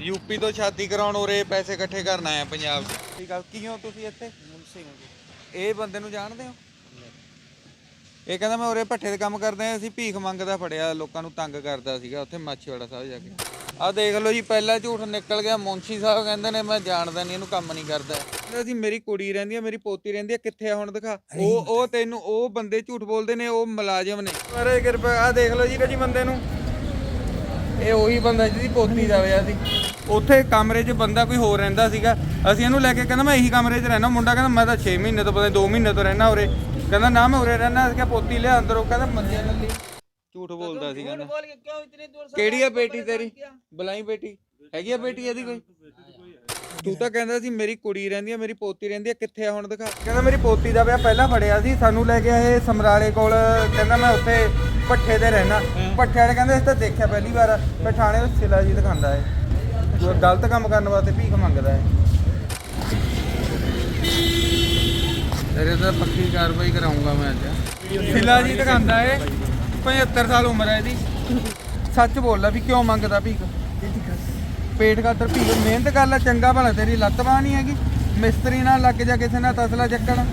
UP ਤੋਂ ਸ਼ਾਦੀ ਕਰਾਉਣ ਉਰੇ ਪੈਸੇ ਇਕੱਠੇ ਕਰਨ ਆਏ ਆ ਪੰਜਾਬ 'ਚ। ਠੀਕ ਆ ਕੀ ਹੋ ਤੁਸੀਂ ਇੱਥੇ? ਮੁਨਸੀ ਨੂੰ ਇਹ ਬੰਦੇ ਨੂੰ ਜਾਣਦੇ ਹੋ? ਇਹ ਕਹਿੰਦਾ ਮੈਂ ਉਰੇ ਭੱਠੇ ਦੇ ਕੰਮ ਕਰਦੇ ਅਸੀਂ ਭੀਖ ਮੰਗਦਾ ਫੜਿਆ ਲੋਕਾਂ ਨੂੰ ਤੰਗ ਕਰਦਾ ਸੀਗਾ ਉੱਥੇ ਮਾਛੀਵਾੜਾ ਸਾਹਿਬ ਜਾ ਕੇ। ਆਹ ਦੇਖ ਲਓ ਜੀ ਪਹਿਲਾ ਝੂਠ ਨਿਕਲ ਗਿਆ ਮੁੰਸ਼ੀ ਸਾਹਿਬ ਕਹਿੰਦੇ ਨੇ ਮੈਂ ਜਾਣਦਾ ਨਹੀਂ ਇਹਨੂੰ ਕੰਮ ਨਹੀਂ ਕਰਦਾ। ਕਹਿੰਦਾ ਸੀ ਮੇਰੀ ਕੁੜੀ ਰਹਿੰਦੀ ਆ ਮੇਰੀ ਪੋਤੀ ਰਹਿੰਦੀ ਆ ਕਿੱਥੇ ਆ ਹੁਣ ਦਿਖਾ। ਉਹ ਉਹ ਤੈਨੂੰ ਉਹ ਬੰਦੇ ਝੂਠ ਬੋਲਦੇ ਨੇ ਉਹ ਮੁਲਾਜ਼ਮ ਨੇ। ਮਾਰੇ ਕਿਰਪਾ ਆਹ ਦੇਖ ਲਓ ਜੀ ਕਜੀ ਬੰਦੇ ਨੂੰ। ਇਹ ਉਹੀ ਬੰਦਾ ਜਿਹਦੀ ਪੋਤੀ ਦਾ ਵਿਆਹ ਸੀ। ਉੱਥੇ ਕਮਰੇ 'ਚ ਬੰਦਾ ਕੋਈ ਹੋਰ ਰਹਿੰਦਾ ਸੀਗਾ। ਅਸੀਂ ਇਹਨੂੰ ਲੈ ਕੇ ਕਹਿੰਦਾ ਮੈਂ ਇਹੀ ਕਮਰੇ 'ਚ ਰਹਿਣਾ ਮੁੰਡਾ ਕਹਿੰਦਾ ਮੈਂ ਤਾਂ 6 ਮਹੀਨੇ ਤੋਂ ਪਤਾ 2 ਮਹੀਨੇ ਤੋਂ ਰਹਿਣਾ ਉਰੇ। ਕਹਿੰਦਾ ਨਾ ਮੈਂ ਉਰੇ ਰਹਿਣਾ ਅਸੀਂ ਪੋਤੀ ਲਿਆ ਅੰਦਰ। ਉਹ ਕਹਿੰਦਾ ਮੰਜੇ ਨਾਲ ਝੂਠ ਬੋਲਦਾ ਸੀ ਕਹਿੰਦਾ ਕਿਹੜੀ ਆ ਬੇਟੀ ਤੇਰੀ? ਬੁਲਾਈ ਬੇਟੀ? ਹੈਗੀ ਆ ਬੇਟੀ ਇਹਦੀ ਕੋਈ? ਤੂੰ ਤਾਂ ਕਹਿੰਦਾ ਸੀ ਮੇਰੀ ਕੁੜੀ ਰਹਿੰਦੀ ਆ ਮੇਰੀ ਪੋਤੀ ਰਹਿੰਦੀ ਆ ਕਿੱਥੇ ਆ ਹੁਣ ਦਿਖਾ? ਕਹਿੰਦਾ ਮੇਰੀ ਪੋਤੀ ਦਾ ਵਿਆਹ ਪਹਿਲਾਂ ਫੜਿਆ ਸੀ ਸਾਨੂੰ ਲੈ ਕੇ ਆਏ ਸਮਰਾਲੇ ਕੋਲ। ਕਹਿੰਦਾ ਮੈਂ ਉੱਥੇ ਪੱਠੇ ਤੇ ਰਹਿਣਾ। ਪੱਠੇ ਵਾਲੇ ਕਹਿੰਦੇ ਇਸ ਤਾਂ ਦੇਖਿਆ ਪਹਿਲੀ ਵਾਰ ਪਠਾਣੇ ਵਿੱਚ ਸਿਲਾ ਜੀ ਦਿਖਾਉਂਦਾ ਹੈ। ਜੋ ਗਲਤ ਕੰਮ ਕਰਨ ਵਾਸਤੇ ਭੀਖ ਮੰਗਦਾ ਹੈ। ਤੇਰੇ ਤਾਂ ਪੱਕੀ ਕਾਰਵਾਈ ਕਰਾਉਂਗਾ ਮੈਂ ਅੱਜ। ਸਿਲਾ ਜੀ ਦਿਖਾਉਂਦਾ ਹੈ 75 ਸਾਲ ਉਮਰ ਹੈ ਇਹਦੀ। ਸੱਚ ਬੋਲਦਾ ਵੀ ਕਿਉਂ ਮੰਗਦਾ ਭੀਖ? ਪੇਟ ਖਾਤਰ ਭੀਖ। ਮਿਹਨਤ ਕਰ ਲੈ ਚੰਗਾ ਭਲਾ ਤੇਰੀ ਲੱਤ ਬਾਂਹ ਨਹੀਂ ਹੈਗੀ। ਮਿਸਤਰੀ ਨਾਲ ਲੱਗ ਜਾ ਕਿਸੇ ਨਾਲ ਤਸਲਾ ਚੱਕਣ।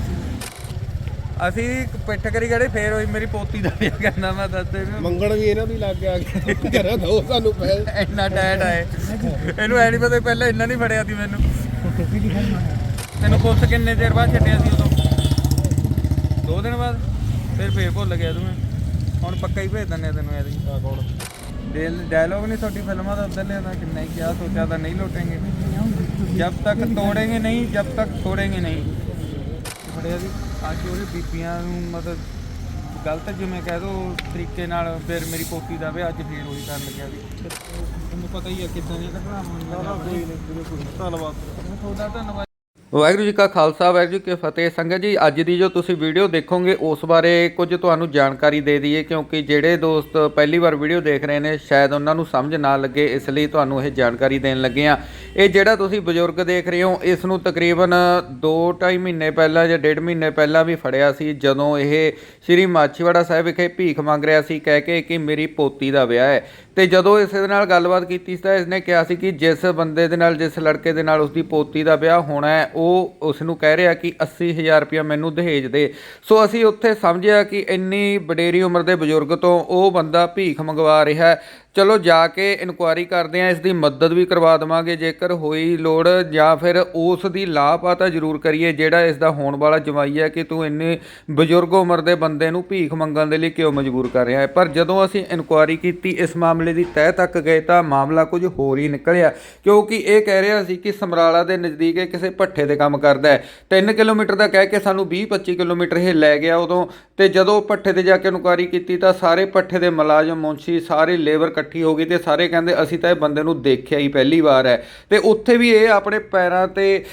ਅਸੀਂ ਪਿੱਠ ਕਰੀ ਗੜੇ ਫੇਰ ਹੋਈ ਮੇਰੀ ਪੋਤੀ ਦਾ ਵਿਆਹ ਕਰਨਾ ਮੈਂ ਦੱਸਦੇ ਵੀ ਮੰਗਣ ਵੀ ਇਹਨਾਂ ਦੀ ਲੱਗ ਗਿਆ ਘਰਾਂ ਦਾ ਸਾਨੂੰ ਪੈ ਇੰਨਾ ਟਾਇਟ ਆਏ ਇਹਨੂੰ ਐ ਪਤਾ ਪਹਿਲਾਂ ਇੰਨਾ ਨਹੀਂ ਫੜਿਆ ਸੀ ਮੈਨੂੰ। ਤੈਨੂੰ ਪੁੱਛ ਕਿੰਨੇ ਚਿਰ ਬਾਅਦ ਛੱਡਿਆ ਸੀ ਉਦੋਂ? ਦੋ ਦਿਨ ਬਾਅਦ? ਫਿਰ ਫੇਰ ਭੁੱਲ ਗਿਆ ਤੂੰ ਹੁਣ ਪੱਕਾ ਹੀ ਭੇਜ ਦਿੰਦੇ ਤੈਨੂੰ ਡਾਇਲੋਗ ਕੌਣ ਤੁਹਾਡੀ ਫਿਲਮਾਂ ਦਾ ਉੱਧਰ का उधर लेना कि नहीं क्या सोचा था नहीं लौटेंगे जब तक तोड़ेंगे नहीं जब ਨਹੀਂ। ਫੜਿਆ ਸੀ। ਅੱਜ ਉਹਦੇ ਬੀਬੀਆਂ ਨੂੰ ਮਤਲਬ ਗਲਤ ਜਿਵੇਂ ਕਹਿ ਦੋ ਤਰੀਕੇ ਨਾਲ ਫਿਰ ਮੇਰੀ ਪੋਤੀ ਦਾ ਵਿਆਹ ਅੱਜ ਫੇਰ ਉਹੀ ਕਰਨ ਲੱਗਿਆ ਵੀ ਤੁਹਾਨੂੰ ਪਤਾ ਹੀ ਹੈ ਕਿੱਦਾਂ ਦੀਆਂ ਘਟਨਾਵਾਂ ਕੋਈ ਨਹੀਂ ਬਿਲਕੁਲ ਧੰਨਵਾਦ। ਤੁਹਾਡਾ ਧੰਨਵਾਦ। ਵਾਹਿਗੁਰੂ ਜੀ ਕਾ ਖਾਲਸਾ ਵਾਹਿਗੁਰੂ ਜੀ ਕੀ ਫਤਿਹ। ਸੰਗਤ ਜੀ ਅੱਜ ਦੀ ਜੋ ਤੁਸੀਂ ਵੀਡੀਓ ਦੇਖੋਗੇ ਉਸ ਬਾਰੇ ਕੁਝ ਤੁਹਾਨੂੰ ਜਾਣਕਾਰੀ ਦੇ ਦਈਏ ਕਿਉਂਕਿ ਜਿਹੜੇ ਦੋਸਤ ਪਹਿਲੀ ਵਾਰ ਵੀਡੀਓ ਦੇਖ ਰਹੇ ਨੇ ਸ਼ਾਇਦ ਉਹਨਾਂ ਨੂੰ ਸਮਝ ਨਾ ਲੱਗੇ ਇਸ ਲਈ ਤੁਹਾਨੂੰ ਇਹ ਜਾਣਕਾਰੀ ਦੇਣ ਲੱਗੇ ਆ ਇਹ ਜਿਹੜਾ ਤੁਸੀਂ ਬਜ਼ੁਰਗ ਦੇਖ ਰਹੇ ਹੋ, ਇਸ ਨੂੰ ਤਕਰੀਬਨ 2-2.5 ਮਹੀਨੇ ਪਹਿਲਾਂ ਜਾਂ 1.5 ਮਹੀਨੇ ਪਹਿਲਾਂ ਵੀ ਫੜਿਆ ਸੀ, ਜਦੋਂ ਇਹ ਸ੍ਰੀ ਮਾਛੀਵਾੜਾ ਸਾਹਿਬ ਵਿਖੇ ਭੀਖ ਮੰਗ ਰਿਹਾ ਸੀ, ਕਹਿ ਕੇ ਕਿ ਮੇਰੀ ਪੋਤੀ ਦਾ ਵਿਆਹ ਹੈ। ਤੇ ਜਦੋਂ ਇਸ ਦੇ ਨਾਲ ਗੱਲਬਾਤ ਕੀਤੀ ਤਾਂ ਇਸਨੇ ਕਿਹਾ ਸੀ ਕਿ ਜਿਸ ਬੰਦੇ ਦੇ ਨਾਲ, ਜਿਸ ਲੜਕੇ ਦੇ ਨਾਲ ਉਸਦੀ ਪੋਤੀ ਦਾ ਵਿਆਹ ਹੋਣਾ ਹੈ, ਉਹ ਉਸ ਨੂੰ ਕਹਿ ਰਿਹਾ ਕਿ 80000 ਰੁਪਇਆ ਮੈਨੂੰ ਦਹੇਜ ਦੇ। ਸੋ ਅਸੀਂ ਉੱਥੇ ਸਮਝਿਆ ਕਿ ਇੰਨੀ ਵਡੇਰੀ ਉਮਰ ਦੇ ਬਜ਼ੁਰਗ ਤੋਂ ਉਹ ਬੰਦਾ ਭੀਖ ਮੰਗਵਾ ਰਿਹਾ ਹੈ। ਚਲੋ ਜਾ ਕੇ ਇਨਕੁਆਇਰੀ ਕਰਦੇ ਆ ਇਸ ਦੀ ਮਦਦ ਵੀ ਕਰਵਾ ਦੇਵਾਂਗੇ, ਜੇਕਰ ਹੋਈ ਲੋੜ ਜਾਂ ਫਿਰ ਉਸ ਦੀ ਲਾਪਤਾ ਜ਼ਰੂਰ ਕਰੀਏ, ਜਿਹੜਾ ਇਸ ਦਾ ਹੋਣ ਵਾਲਾ ਜਮਾਈ ਹੈ ਕਿ ਤੂੰ ਇੰਨੇ ਬਜ਼ੁਰਗ ਉਮਰ ਦੇ ਬੰਦੇ ਨੂੰ ਭੀਖ ਮੰਗਣ ਦੇ ਲਈ ਕਿਉਂ ਮਜਬੂਰ ਕਰ ਰਿਹਾ ਹੈ। ਪਰ ਜਦੋਂ ਅਸੀਂ ਇਨਕੁਆਇਰੀ ਕੀਤੀ, ਇਸ ਮਾਮਲੇ ਦੀ ਤਹਿ ਤੱਕ ਗਏ ਤਾਂ ਮਾਮਲਾ ਕੁਝ ਹੋਰ ਹੀ ਨਿਕਲਿਆ। ਕਿਉਂਕਿ ਇਹ ਕਹਿ ਰਿਹਾ ਸੀ ਕਿ ਸਮਰਾਲਾ ਦੇ ਨਜ਼ਦੀਕ ਇਹ ਕਿਸੇ ਭੱਠੇ ਦੇ ਕੰਮ ਕਰਦਾ ਹੈ। 3 ਕਿਲੋਮੀਟਰ ਦਾ ਕਹਿ ਕੇ ਸਾਨੂੰ 20-25 ਕਿਲੋਮੀਟਰ ਇਹ ਲੈ ਗਿਆ ਉਦੋਂ ਤੇ ਜਦੋਂ ਭੱਠੇ ਤੇ ਜਾ ਕੇ ਇਨਕੁਆਇਰੀ ਕੀਤੀ ਤਾਂ ਸਾਰੇ ਭੱਠੇ ਦੇ ਮੁਲਾਜ਼ਮ ਮੁੰਸ਼ੀ ਸਾਰੇ ਲੇਬਰ ਇਕੱਠੀ ਹੋ ਗਈ ਤੇ ਸਾਰੇ ਕਹਿੰਦੇ ਅਸੀਂ ਤਾਂ ਇਹ ਬੰਦੇ ਨੂੰ ਦੇਖਿਆ ਹੀ ਪਹਿਲੀ ਵਾਰ ਹੈ। ਤੇ ਉੱਥੇ ਵੀ ਇਹ ਆਪਣੇ ਪੈਰਾਂ ਤੇ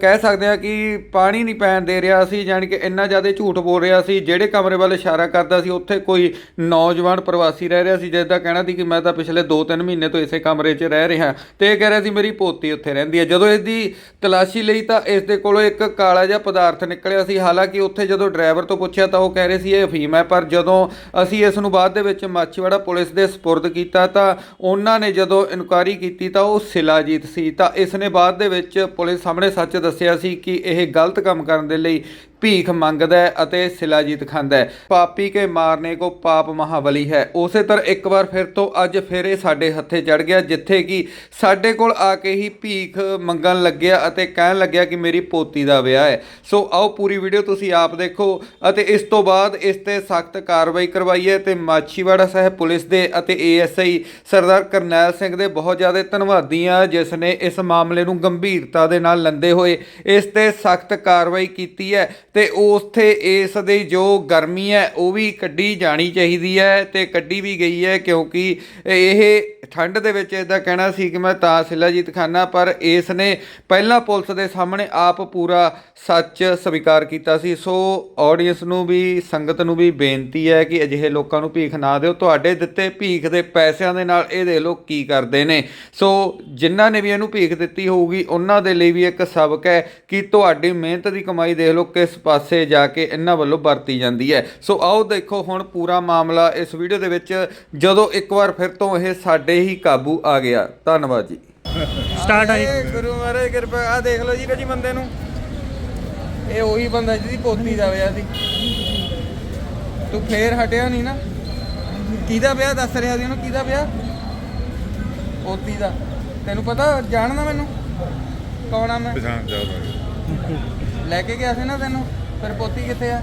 ਕਹਿ ਸਕਦੇ ਆ ਕਿ ਪਾਣੀ ਨਹੀਂ ਪੈਣ ਦੇ ਰਿਹਾ ਸੀ, ਜਾਣੀ ਕਿ ਇੰਨਾ ਜ਼ਿਆਦਾ ਝੂਠ ਬੋਲ ਰਿਹਾ ਸੀ। ਜਿਹੜੇ ਕਮਰੇ ਵੱਲ ਇਸ਼ਾਰਾ ਕਰਦਾ ਸੀ, ਉੱਥੇ ਕੋਈ ਨੌਜਵਾਨ ਪ੍ਰਵਾਸੀ ਰਹਿ ਰਿਹਾ ਸੀ ਜਿਸ ਦਾ ਕਹਿਣਾ ਸੀ ਕਿ ਮੈਂ ਤਾਂ ਪਿਛਲੇ 2-3 ਮਹੀਨੇ ਤੋਂ ਇਸੇ ਕਮਰੇ 'ਚ ਰਹਿ ਰਿਹਾ। ਤੇ ਇਹ ਕਹਿ ਰਿਹਾ ਸੀ ਮੇਰੀ ਪੋਤੀ ਉੱਥੇ ਰਹਿੰਦੀ ਹੈ। ਜਦੋਂ ਇਸ ਦੀ ਤਲਾਸ਼ੀ ਲਈ ਤਾਂ ਇਸ ਦੇ ਕੋਲੋਂ ਇੱਕ ਕਾਲਾ ਜਿਹਾ ਪਦਾਰਥ ਨਿਕਲਿਆ ਸੀ। ਹਾਲਾਂਕਿ ਉੱਥੇ ਜਦੋਂ ਡਰਾਈਵਰ ਤੋਂ ਪੁੱਛਿਆ ਤਾਂ ਉਹ ਕਹਿ ਰਹੇ ਸੀ, ਇਹ ਅਫੀਮ ਹੈ। ਪਰ ਜਦੋਂ ਅਸੀਂ ਇਸ ਨੂੰ ਬਾਅਦ ਦੇ ਵਿੱਚ ਮਾਛੀਵਾੜਾ ਪੁਲਿਸ ਦੇ ਸਪੁਰਦ ਕੀਤਾ ਤਾਂ ਉਹਨਾਂ ਨੇ ਜਦੋਂ ਇਨਕੁਆਇਰੀ ਕੀਤੀ ਤਾਂ ਉਹ ਸਿਲਾਜੀਤ ਸੀ। ਤਾਂ ਇਸ ਨੇ ਬਾਅਦ ਦੇ ਵਿੱਚ ਪੁਲਿਸ ਸਾਹਮਣੇ ਸੱਚ ਦੱਸਿਆ ਸੀ ਕਿ ਇਹ ਗਲਤ ਕੰਮ ਕਰਨ ਦੇ ਲਈ ਭੀਖ ਮੰਗਦਾ ਅਤੇ ਸਿਲਾਜੀਤ ਖਾਂਦਾ ਪਾਪੀ ਕੇ ਮਾਰਨੇ ਕੋ ਪਾਪ ਮਹਾਬਲੀ ਹੈ। ਉਸੇ ਤਰ੍ਹਾਂ ਇੱਕ ਵਾਰ ਫਿਰ ਤੋਂ ਅੱਜ ਫਿਰ ਇਹ ਸਾਡੇ ਹੱਥੇ ਚੜ ਗਿਆ, ਜਿੱਥੇ ਕਿ ਸਾਡੇ ਕੋਲ ਆ ਕੇ ਹੀ ਭੀਖ ਮੰਗਣ ਲੱਗਿਆ ਅਤੇ ਕਹਿਣ ਲੱਗਿਆ ਕਿ ਮੇਰੀ ਪੋਤੀ ਦਾ ਵਿਆਹ ਹੈ। ਸੋ ਆਓ ਪੂਰੀ ਵੀਡੀਓ ਤੁਸੀਂ ਆਪ ਦੇਖੋ ਅਤੇ ਇਸ ਤੋਂ ਬਾਅਦ ਇਸ ਤੇ ਸਖਤ ਕਾਰਵਾਈ ਕਰਵਾਈ ਹੈ ਤੇ ਮਾਛੀਵਾੜਾ ਸਾਹਿਬ ਪੁਲਿਸ ਦੇ ਅਤੇ ਏਐਸਆਈ ਸਰਦਾਰ ਕਰਨੈਲ ਸਿੰਘ ਦੇ ਬਹੁਤ ਜ਼ਿਆਦਾ ਧੰਨਵਾਦੀ ਆ ਜਿਸ ਨੇ ਇਸ ਮਾਮਲੇ ਨੂੰ ਗੰਭੀਰਤਾ ਦੇ ਨਾਲ ਲੈਂਦੇ ਹੋਏ ਇਸ ਤੇ ਸਖਤ ਕਾਰਵਾਈ ਕੀਤੀ ਹੈ ਤੇ ਉਥੇ ਇਸ ਦੀ ਜੋ ਗਰਮੀ ਹੈ, ਉਹ ਵੀ ਕੱਢੀ ਜਾਣੀ ਚਾਹੀਦੀ ਹੈ ਤੇ ਕੱਢੀ ਵੀ ਗਈ ਹੈ ਕਿਉਂਕਿ ਇਹ ਠੰਡ ਦੇ ਵਿੱਚ ਇਹਦਾ ਕਹਿਣਾ ਸੀ ਕਿ ਮੈਂ ਤਾਂ ਸਿਲਾਜੀਤ ਖਾਨਾ, ਪਰ ਇਸ ਨੇ ਪਹਿਲਾਂ ਪੁਲਿਸ ਦੇ ਸਾਹਮਣੇ ਆਪ ਪੂਰਾ ਸੱਚ ਸਵੀਕਾਰ ਕੀਤਾ ਸੀ। ਸੋ ਆਡੀਅנס ਨੂੰ ਵੀ, ਸੰਗਤ ਨੂੰ ਵੀ ਬੇਨਤੀ ਹੈ ਕਿ ਅਜਿਹੇ ਲੋਕਾਂ ਨੂੰ ਭੀਖ ਨਾ ਦਿਓ। ਤੁਹਾਡੇ ਦਿੱਤੇ ਭੀਖ ਦੇ ਪੈਸਿਆਂ ਦੇ ਨਾਲ ਇਹ ਦੇ ਲੋਕ ਕੀ ਕਰਦੇ ਨੇ। ਸੋ ਜਿਨ੍ਹਾਂ ਨੇ ਵੀ ਇਹਨੂੰ ਭੀਖ ਦਿੱਤੀ ਹੋਊਗੀ, ਉਹਨਾਂ ਦੇ ਲਈ ਵੀ ਇੱਕ ਸਬਕ ਹੈ ਕਿ ਤੁਹਾਡੀ ਮਿਹਨਤ ਦੀ ਕਮਾਈ ਦੇਖ ਲਓ ਕਿਸ ਪਾਸੇ ਜਾ ਕੇ ਇਹਨਾਂ ਵੱਲੋਂ ਵਰਤੀ ਜਾਂਦੀ ਹੈ। ਸੋ ਆਓ ਦੇਖੋ ਹੁਣ ਪੂਰਾ ਮਾਮਲਾ ਇਸ ਵੀਡੀਓ ਦੇ ਵਿੱਚ। ਜਦੋਂ ਇੱਕ ਵਾਰ ਫਿਰ ਤੋਂ ਇਹ ਸਾਡੇ ਹੀ ਕਾਬੂ ਆ ਗਿਆ। ਧੰਨਵਾਦ ਜੀ। ਸਟਾਰਟ ਆਈ ਆਏ ਗੁਰੂ ਮਹਾਰਾਜ ਕਿਰਪਾ। ਆ ਦੇਖ ਲਓ ਜੀ ਕਜੀ ਬੰਦੇ ਨੂੰ। ਇਹ ਉਹੀ ਬੰਦਾ ਜਿਹਦੀ ਪੋਤੀ ਦਾ ਵਿਆਹ ਸੀ। ਤੂੰ ਫੇਰ ਹਟਿਆ ਨਹੀਂ ਨਾ। ਕਿਹਦਾ ਵਿਆਹ ਦੱਸ ਰਿਹਾ ਸੀ ਉਹਨੂੰ? ਕਿਹਦਾ ਵਿਆਹ? ਪੋਤੀ ਦਾ। ਤੈਨੂੰ ਪਤਾ? ਜਾਣਦਾ ਮੈਨੂੰ? ਕੌਣ ਆ ਮੈਂ? ਪਛਾਣ ਜਾਊਗਾ ਲੈ ਕੇ ਗਿਆ ਸੀ ਨਾ ਤੈਨੂੰ, ਫਿਰ ਪੋਤੀ ਕਿੱਥੇ ਆ?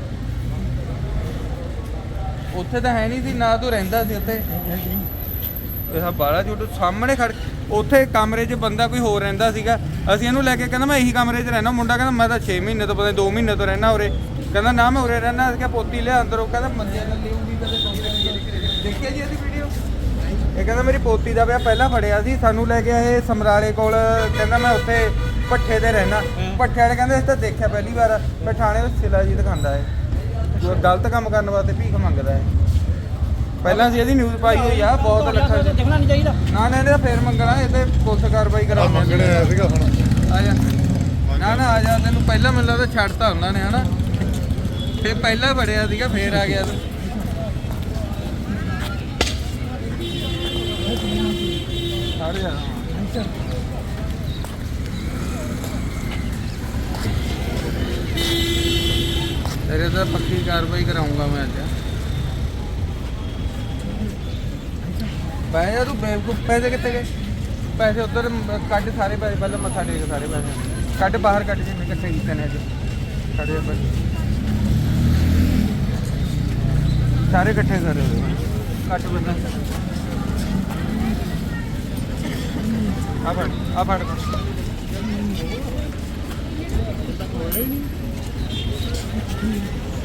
ਉੱਥੇ ਤਾਂ ਹੈ ਨਹੀਂ ਸੀ, ਨਾ ਤੂੰ ਰਹਿੰਦਾ ਸੀ ਉੱਥੇ। ਇਹ ਬਾਲਾ ਝੂਠ, ਸਾਹਮਣੇ ਖੜ ਉੱਥੇ ਕਮਰੇ 'ਚ ਬੰਦਾ ਕੋਈ ਹੋਰ ਰਹਿੰਦਾ ਸੀਗਾ। ਅਸੀਂ ਇਹਨੂੰ ਲੈ ਕੇ ਕਹਿੰਦਾ, ਮੈਂ ਇਹੀ ਕਮਰੇ 'ਚ ਰਹਿਣਾ ਮੁੰਡਾ ਕਹਿੰਦਾ, ਮੈਂ ਤਾਂ 6 ਮਹੀਨੇ ਤੋਂ ਪਤਾ 2 ਮਹੀਨੇ ਤੋਂ ਰਹਿਣਾ ਉਰੇ। ਕਹਿੰਦਾ, ਨਾ, ਮੈਂ ਉਰੇ ਰਹਿਣਾ ਅਸੀਂ ਕਿਹਾ, ਪੋਤੀ ਲਿਆ ਅੰਦਰੋਂ। ਕਹਿੰਦਾ, ਮੰਜੇ ਨਾਲ ਲਿਆਉਂਗੀ ਕਦੇ ਦੇਖਿਆ ਜੀ ਇਹਦੀ ਵੀਡੀਓ ਇਹ ਕਹਿੰਦਾ ਮੇਰੀ ਪੋਤੀ ਦਾ ਵਿਆਹ ਪਹਿਲਾਂ ਫੜਿਆ ਸੀ ਸਾਨੂੰ ਲੈ ਗਿਆ ਇਹ ਸਮਰਾਲੇ ਕੋਲ ਕਹਿੰਦਾ ਮੈਂ ਉੱਥੇ ਪੱਠੇ ਤੇ ਰਹਿਣਾ ਪੱਠੇ ਵਾਲੇ ਕਹਿੰਦੇ ਅਸੀਂ ਤਾਂ ਦੇਖਿਆ ਪਹਿਲੀ ਵਾਰ ਮੈਂ ਥਾਣੇ ਵਿੱਚ ਸਿਲਾ ਜੀ ਦਿਖਾਉਂਦਾ ਹੈ ਕੋਈ ਗਲਤ ਕੰਮ ਕਰਨ ਵਾਸਤੇ ਭੀਖ ਮੰਗਦਾ ਹੈ ਪਹਿਲਾਂ ਸੀ ਇਹਦੀ ਨਿਊਜ਼ ਪਾਈ ਹੋਈ ਆ ਬਹੁਤ ਲੱਖਾਂ ਚ ਦੇਖਣਾ ਨਹੀਂ ਚਾਹੀਦਾ। ਨਾ ਨਾ ਇਹਦਾ ਫੇਰ ਮੰਗਣਾ ਇਹ ਤੇ ਪੁਲਿਸ ਕਾਰਵਾਈ ਆ ਕਰਾਉਂਦੇ ਮੰਗਣੇ ਆਇਆ ਸੀਗਾ ਹੁਣ। ਆ ਜਾ। ਨਾ ਨਾ ਆ ਜਾ ਤੈਨੂੰ ਪਹਿਲਾਂ ਮੈਨੂੰ ਲੱਗਦਾ ਛੱਡਤਾ ਉਹਨਾਂ ਨੇ ਹਨਾ। ਫੇਰ ਪਹਿਲਾਂ ਫੜਿਆ ਸੀਗਾ ਫੇਰ ਆ ਗਿਆ। ਤੂੰ ਛੱਡ ਜਾ ਤੇਰੇ ਤੇ ਪੱਕੀ ਕਾਰਵਾਈ ਕਰਾਉਂਗਾ ਮੈਂ ਅੱਜ। ਬੈ ਤੂੰ ਬੇਵਕੂਫ ਪੈਸੇ ਕਿੱਥੇ ਗਏ? ਪੈਸੇ ਉਧਰ ਕੱਢ ਸਾਰੇ ਪੈਸੇ, ਪਹਿਲਾਂ ਮੱਥਾ ਟੇਕ ਸਾਰੇ ਪੈਸੇ। ਕੱਢ ਬਾਹਰ ਕੱਢ ਜਿੰਨੇ ਇਕੱਠੇ ਕੀਤੇ ਨੇ ਅੱਜ। ਕੱਢ ਸਾਰੇ ਇਕੱਠੇ ਕਰ। ਰਹੇ ਕੱਟ ਬੰਦਾ। ਆ ਫੜ ਆ ਫੜ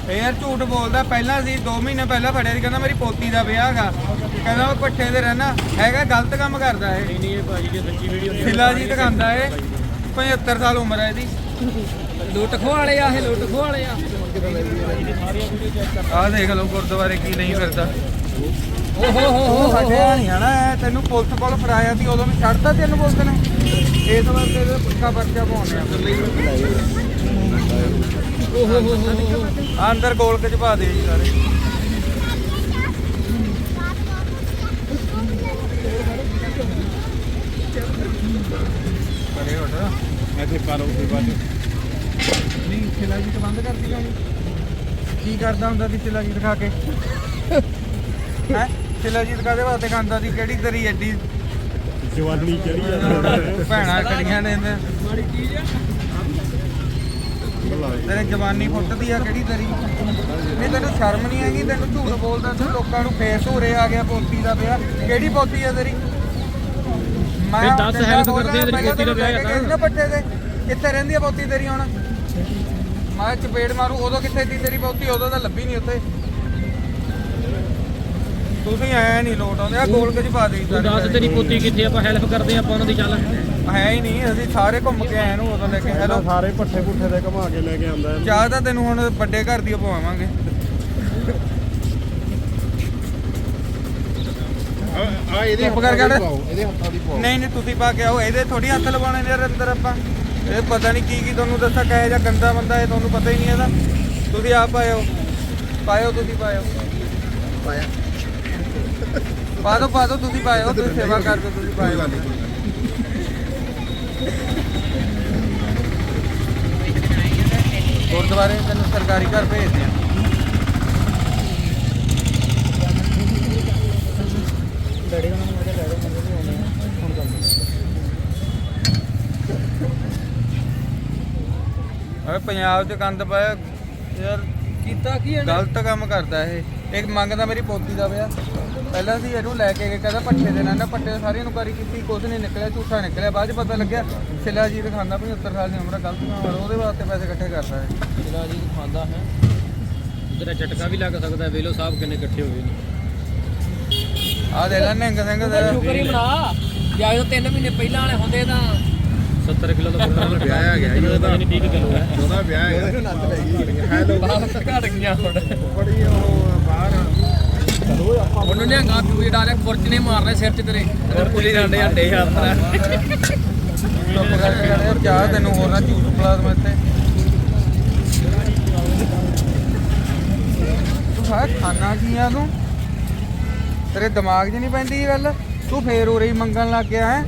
ਇਹ ਯਾਰ ਝੂਠ ਬੋਲਦਾ ਪਹਿਲਾਂ ਸੀ 2 ਮਹੀਨੇ ਪਹਿਲਾਂ ਫੜਿਆ ਸੀ ਕਹਿੰਦਾ ਮੇਰੀ ਪੋਤੀ ਦਾ ਵਿਆਹ ਹੈਗਾ। ਕਹਿੰਦਾ ਮੈਂ ਪੱਠੇ ਤੇ ਰਹਿਣਾ ਹੈਗਾ ਗਲਤ ਕੰਮ ਕਰਦਾ ਇਹ। ਨਹੀਂ ਇਹ ਭਾਜੀ ਦੀ ਸੱਚੀ ਵੀਡੀਓ ਫਿਲਾ ਜੀ ਦਿਖਾਉਂਦਾ ਏ 75 ਸਾਲ ਉਮਰ ਹੈ ਇਹਦੀ। ਲੁੱਟ ਖੋ ਵਾਲੇ ਆ ਇਹ ਲੁੱਟ ਖੋ ਵਾਲੇ ਆ। ਆਹ ਦੇਖ ਲਓ ਗੁਰਦੁਆਰੇ ਕੀ ਨਹੀਂ ਫਿਰਦਾ। ਓ ਹੋ ਹੋ ਉਹ ਹਟਿਆ ਨਹੀਂ ਇਹ ਤੈਨੂੰ ਪੁਲਿਸ ਕੋਲ ਫੜਾਇਆ ਸੀ ਉਦੋਂ ਵੀ ਛੱਡਤਾ ਤੈਨੂੰ ਪੁਲਿਸ ਨੇ? ਇਸ ਵਾਰ ਤੇਰੇ ਪੁੱਛਾ ਪਰਚਾ ਪਾਉਣੇ ਆ। ਓ ਹੋ ਹੋ ਹੋ ਆਹ ਅੰਦਰ ਗੋਲਕ ਚ ਪਾ ਦੇ ਜੀ ਸਾਰੇ। ਕਰੇ ਹੋਟਾ ਇੱਥੇ ਪਾ ਲਓ ਕੋਈ ਬਾਤ ਨਹੀਂ ਸਿਲਾ ਜੀ ਤਾਂ ਬੰਦ ਕਰਤੀ ਜਾਣੀ ਕੀ ਕਰਦਾ ਹੁੰਦਾ ਸੀ ਜੀ ਦਿਖਾ ਕੇ? ਹੈ? ਸਿਲਾ ਜੀ ਦਿਖਾ ਦੇ ਵਾਸਤੇ ਖਾਂਦਾ ਸੀ? ਕਿਹੜੀ ਤੇਰੀ ਐਡੀ? ਜਵਾਨੀ ਚੜੀ ਆ? ਭੈਣਾਂ ਕੜੀਆਂ ਨੇ ਇਹਨੇ? ਤੇਰੇ ਜਵਾਨੀ ਫੁੱਟਦੀ ਆ ਕਿਹੜੀ ਤੇਰੀ? ਨਹੀਂ ਤੈਨੂੰ ਸ਼ਰਮ ਨਹੀਂ ਹੈਗੀ ਤੈਨੂੰ ਝੂਠ ਬੋਲਦਾ ਤੂੰ ਲੋਕਾਂ ਨੂੰ ਫੇਸ ਹੋਰੇ ਆ ਗਿਆ ਪੋਤੀ ਦਾ ਵਿਆਹ। ਕਿਹੜੀ ਪੋਤੀ ਆ ਤੇਰੀ? ਮੈਂ ਫਿਰ ਦੱਸ ਬੋਲਦਾ, ਕਰਦੀ ਆ ਤੇਰੀ ਪੋਤੀ ਦਾ ਵਿਆਹ ਕੇ ਗਏ ਸੀ ਨਾ ਪੱਠੇ ਤੇ ਕਿੱਥੇ ਰਹਿੰਦੀ ਆ ਪੋਤੀ ਤੇਰੀ ਹੁਣ? ਮੈਂ ਚਪੇੜ ਮਾਰੂ ਉਦੋਂ ਕਿੱਥੇ ਸੀ ਤੇਰੀ ਪੋਤੀ? ਉਦੋਂ ਤਾਂ ਲੱਭੀ ਨਹੀਂ ਉੱਥੇ। ਤੁਸੀਂ ਐ ਨਹੀਂ ਲੋਟ ਆਉਂਦੇ ਆ ਗੋਲ ਚ ਪਾ ਦੇਈ ਤੂੰ ਦੱਸ ਤੇਰੀ ਪੋਤੀ ਕਿੱਥੇ ਆਪਾਂ ਹੈਲਪ ਕਰਦੇ ਆਪਾਂ ਉਹਨਾਂ ਦੀ ਚੱਲ। ਹੈ ਹੀ ਨਹੀਂ ਅਸੀਂ ਸਾਰੇ ਘੁੰਮ ਕੇ ਆਏ ਨੂੰ ਉਦੋਂ ਲੈ ਕੇ ਹੈਲੋ ਸਾਰੇ ਪੱਠੇ ਪੁੱਠੇ ਤੇ ਘੁਮਾ ਕੇ ਲੈ ਕੇ ਆਂਦਾ ਚਾਹ ਤਾਂ ਤੈਨੂੰ ਹੁਣ ਵੱਡੇ ਘਰ ਦੀ ਪਵਾਵਾਂਗੇ। ਆ ਇਹਦੇ ਚੁੱਪ ਕਰ ਹੱਥਾਂ ਦੀ ਕਰ। ਪਾਓ, ਇਹਦੇ ਹੱਥਾਂ ਦੀ ਪਾਓ। ਨਹੀਂ ਨਹੀਂ ਤੁਸੀਂ ਪਾ ਕੇ ਆਓ ਇਹਦੇ ਥੋੜੀ ਹੱਥ ਲਵਾਉਣੇ ਨੇ ਯਾਰ ਅੰਦਰ ਆਪਾਂ। ਇਹ ਪਤਾ ਨਹੀਂ ਕੀ ਕੀ ਤੁਹਾਨੂੰ ਦੱਸਾਂ ਕਹੇ ਜਾਂ ਗੰਦਾ ਬੰਦਾ ਇਹ ਤੁਹਾਨੂੰ ਪਤਾ ਹੀ ਨਹੀਂ ਇਹਦਾ। ਤੁਸੀਂ ਆਪ ਪਾਇਓ ਪਾਇਓ ਤੁਸੀਂ ਪਾਇਓ। ਪਾਇਆ। ਪਾ ਦੋ ਪਾ ਦੋ ਤੁਸੀਂ ਪਾਇਓ ਤੁਸੀਂ ਸੇਵਾ ਕਰ ਦਿਓ ਤੁਸੀਂ ਪਾਇਓ। ਗੁਰਦੁਆਰੇ ਤੈਨੂੰ ਸਰਕਾਰੀ ਘਰ ਭੇਜਦੇ ਆ। ਪੰਜਾਬ 'ਚ ਗੰਦ ਪਾਇਆ ਯਾਰ ਕੀਤਾ ਕੀ ਇਹਨੇ? ਗਲਤ ਕੰਮ ਕਰਦਾ ਇਹ। ਇੱਕ ਮੰਗਦਾ ਮੇਰੀ ਪੋਤੀ ਦਾ ਵਿਆਹ ਪਹਿਲਾਂ ਸੀ ਇਹਨੂੰ ਲੈ ਕੇ ਗਏ ਕਹਿੰਦਾ ਪੱਠੇ ਦੇ ਨਾਲ ਪੱਠੇ ਸਾਰੀ ਇਨਕੁਆਰੀ ਕੀਤੀ ਕੁਝ ਨਹੀਂ ਨਿਕਲਿਆ ਝੂਠਾ ਨਿਕਲਿਆ। ਬਾਅਦ 'ਚ ਪਤਾ ਲੱਗਿਆ ਸਿਲਾ ਜੀ ਦਿਖਾਉਂਦਾ 75 ਸਾਲ ਦੀ ਉਮਰ ਆ, ਗਲਤ ਆ, ਉਹਦੇ ਵਾਸਤੇ ਪੈਸੇ ਇਕੱਠੇ ਕਰਦਾ ਹੈ ਜੀ ਖਾਂਦਾ ਹੈ। ਤੇਰਾ ਝਟਕਾ ਵੀ ਲੱਗ ਸਕਦਾ ਵੇਲੋ ਸਾਹਿਬ ਕਿੰਨੇ ਇਕੱਠੇ ਹੋਏ ਨੇ। ਆਹ ਦੇ ਲੈ ਨਿੰਗ ਸਿੰਘ ਦੇ। ਸ਼ੁਕਰ ਹੀ ਮਨਾ ਜਾਂ ਜਦੋਂ 3 ਮਹੀਨੇ ਪਹਿਲਾਂ ਵਾਲੇ ਹੁੰਦੇ ਤਾਂ 70 ਕਿਲੋ ਦਾ ਬੱਕਰਾ ਵਿਆਹਿਆ ਗਿਆ ਜੀ ਉਹਦਾ। ਨਹੀਂ 30 ਕਿਲੋ ਹੈ ਉਹਦਾ ਵਿਆਹ ਹੈ ਇਹਨੂੰ ਨੱਚ ਲੈ ਗਈ। ਹੈਲੋ ਬਾਹਰ ਘਟ ਗਈਆਂ ਹੁਣ। ਬੜੀ ਉਹ ਬਾਹਰ ਉਹਨੂੰ ਨੇ ਗਾ ਪੀ ਡਾਲਿਆ ਖੁਰਚ ਨੇ ਮਾਰਨੇ ਸਿਰ 'ਚ ਤੇਰੇ। ਪੁਲੀ ਡਾਂਡੇ ਹੱਡੇ ਯਾਤਰਾ ਚੁੱਪ ਕਰਕੇ ਹੋ, ਚਾਹ ਤੈਨੂੰ ਹੋਰ ਨਾ ਝੂਠ ਪਲਾ ਦਵਾਂ ਇੱਥੇ। ਤੂੰ ਸਾਰਾ ਖਾਣਾ ਕੀ ਆ ਤੂੰ? ਤੇਰੇ ਦਿਮਾਗ 'ਚ ਨਹੀਂ ਪੈਂਦੀ ਇਹ ਗੱਲ? ਤੂੰ ਫੇਰ ਉਰੇ ਹੀ ਮੰਗਣ ਲੱਗ ਗਿਆ ਹੈ?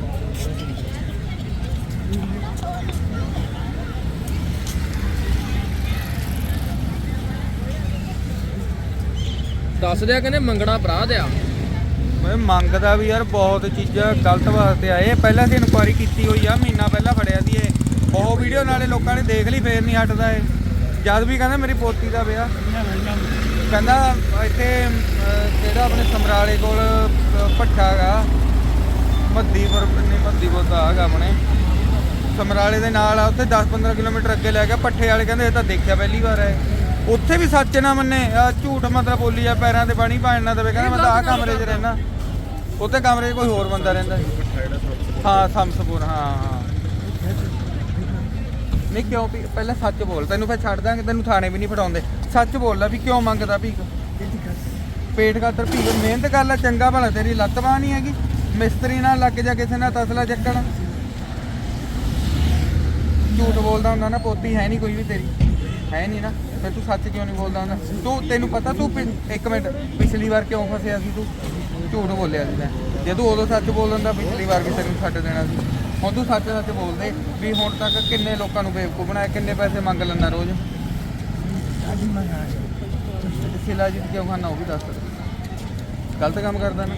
ਦੱਸ ਦਿਆ ਕਹਿੰਦੇ ਮੰਗਣਾ ਅਪਰਾਧ ਆ ਮੈਂ ਮੰਗਦਾ ਵੀ ਯਾਰ ਬਹੁਤ ਚੀਜ਼ਾਂ ਗਲਤ ਵਾਸਤੇ ਆਏ। ਪਹਿਲਾਂ ਸੀ ਇਨਕੁਆਰੀ ਕੀਤੀ ਹੋਈ ਆ ਮਹੀਨਾ ਪਹਿਲਾਂ ਫੜਿਆ ਸੀ ਇਹ। ਬਹੁਤ ਵੀਡੀਓ ਨਾਲੇ ਲੋਕਾਂ ਨੇ ਦੇਖ ਲਈ ਫੇਰ ਨਹੀਂ ਹਟਦਾ ਇਹ। ਜਦ ਵੀ ਕਹਿੰਦਾ ਮੇਰੀ ਪੋਤੀ ਦਾ ਵਿਆਹ। ਕਹਿੰਦਾ ਇੱਥੇ ਅਹ, ਆਪਣੇ ਸਮਰਾਲੇ ਕੋਲ ਅਹ, ਭੱਠਾ ਮੱਦੀਪੁਰ ਨਹੀਂ ਮੱਦੀਪੁਰ ਦਾ ਹੈਗਾ ਆਪਣੇ। ਸਮਰਾਲੇ ਦੇ ਨਾਲ ਆ ਉੱਥੇ 10-15 ਕਿਲੋਮੀਟਰ ਅੱਗੇ ਲੈ ਗਿਆ। ਪੱਠੇ ਵਾਲੇ ਕਹਿੰਦੇ ਇਹ ਤਾਂ ਦੇਖਿਆ ਪਹਿਲੀ ਵਾਰ ਹੈ ਉੱਥੇ ਵੀ ਸੱਚ ਨਾ ਮੰਨੇ। ਆ ਝੂਠ ਮਤਲਬ ਬੋਲੀ ਆ, ਪੈਰਾਂ ਤੇ ਪਾਣੀ ਪਾਣ ਨਾ ਦੇਵੇ ਕਹਿੰਦਾ ਮੈਂ ਤਾਂ ਆ ਕਮਰੇ 'ਚ ਰਹਿਣਾ ਉੱਥੇ ਕਮਰੇ 'ਚ ਕੋਈ ਹੋਰ ਬੰਦਾ ਰਹਿੰਦਾ। ਹਾਂ ਸਮਸਪੁਰ ਹਾਂ ਹਾਂ। ਨਹੀਂ ਕਿਉਂ ਵੀ ਪਹਿਲਾਂ ਸੱਚ ਬੋਲ, ਤੈਨੂੰ ਫਿਰ ਛੱਡ ਦਾਂਗੇ, ਤੈਨੂੰ ਥਾਣੇ ਵੀ ਨਹੀਂ ਫੜਾਉਂਦੇ। ਸੱਚ ਬੋਲਦਾ ਵੀ ਕਿਉਂ ਮੰਗਦਾ ਭੀਖ? ਪੇਟ ਖਾਤਰ ਭੀਖ, ਮਿਹਨਤ ਕਰ ਲੈ ਚੰਗਾ ਭਲਾ, ਤੇਰੀ ਲੱਤ ਬਾਂਹ ਨਹੀਂ ਹੈਗੀ। ਮਿਸਤਰੀ ਨਾਲ ਲੱਗ ਜਾ ਕਿਸੇ ਨਾਲ ਤਸਲਾ ਚੱਕਣ। ਝੂਠ ਬੋਲਦਾ ਹੁੰਦਾ ਨਾ, ਪੋਤੀ ਹੈ ਨਹੀਂ ਕੋਈ ਵੀ ਤੇਰੀ। ਹੈ ਨਹੀਂ ਨਾ। ਫਿਰ ਤੂੰ ਸੱਚ ਕਿਉਂ ਨਹੀਂ ਬੋਲਦਾ ਹੁੰਦਾ? ਤੂੰ, ਤੈਨੂੰ ਪਤਾ ਤੂੰ ਪਿ- ਇੱਕ ਮਿੰਟ, ਪਿਛਲੀ ਵਾਰ ਕਿਉਂ ਫਸਿਆ ਸੀ ਤੂੰ? ਝੂਠ ਬੋਲਿਆ ਸੀ ਮੈਂ। ਜੇ ਤੂੰ ਉਦੋਂ ਸੱਚ ਬੋਲ ਦਿੰਦਾ ਪਿਛਲੀ ਵਾਰ ਵੀ ਤੈਨੂੰ ਛੱਡ ਦੇਣਾ ਸੀ। ਹੁਣ ਤੂੰ ਸੱਚ ਸੱਚ ਬੋਲਦੇ, ਵੀ ਹੁਣ ਤੱਕ ਕਿੰਨੇ ਲੋਕਾਂ ਨੂੰ ਬੇਵਕੂਫ ਬਣਾਇਆ, ਕਿੰਨੇ ਪੈਸੇ ਮੰਗ ਲੈਂਦਾ ਰੋਜ਼? ਸਿਲਾਜੀਤ ਕਿਉਂ ਖਾਨਾ, ਉਹ ਵੀ ਦੱਸ ਗਲਤ ਕੰਮ ਕਰਦਾ ਨਾ।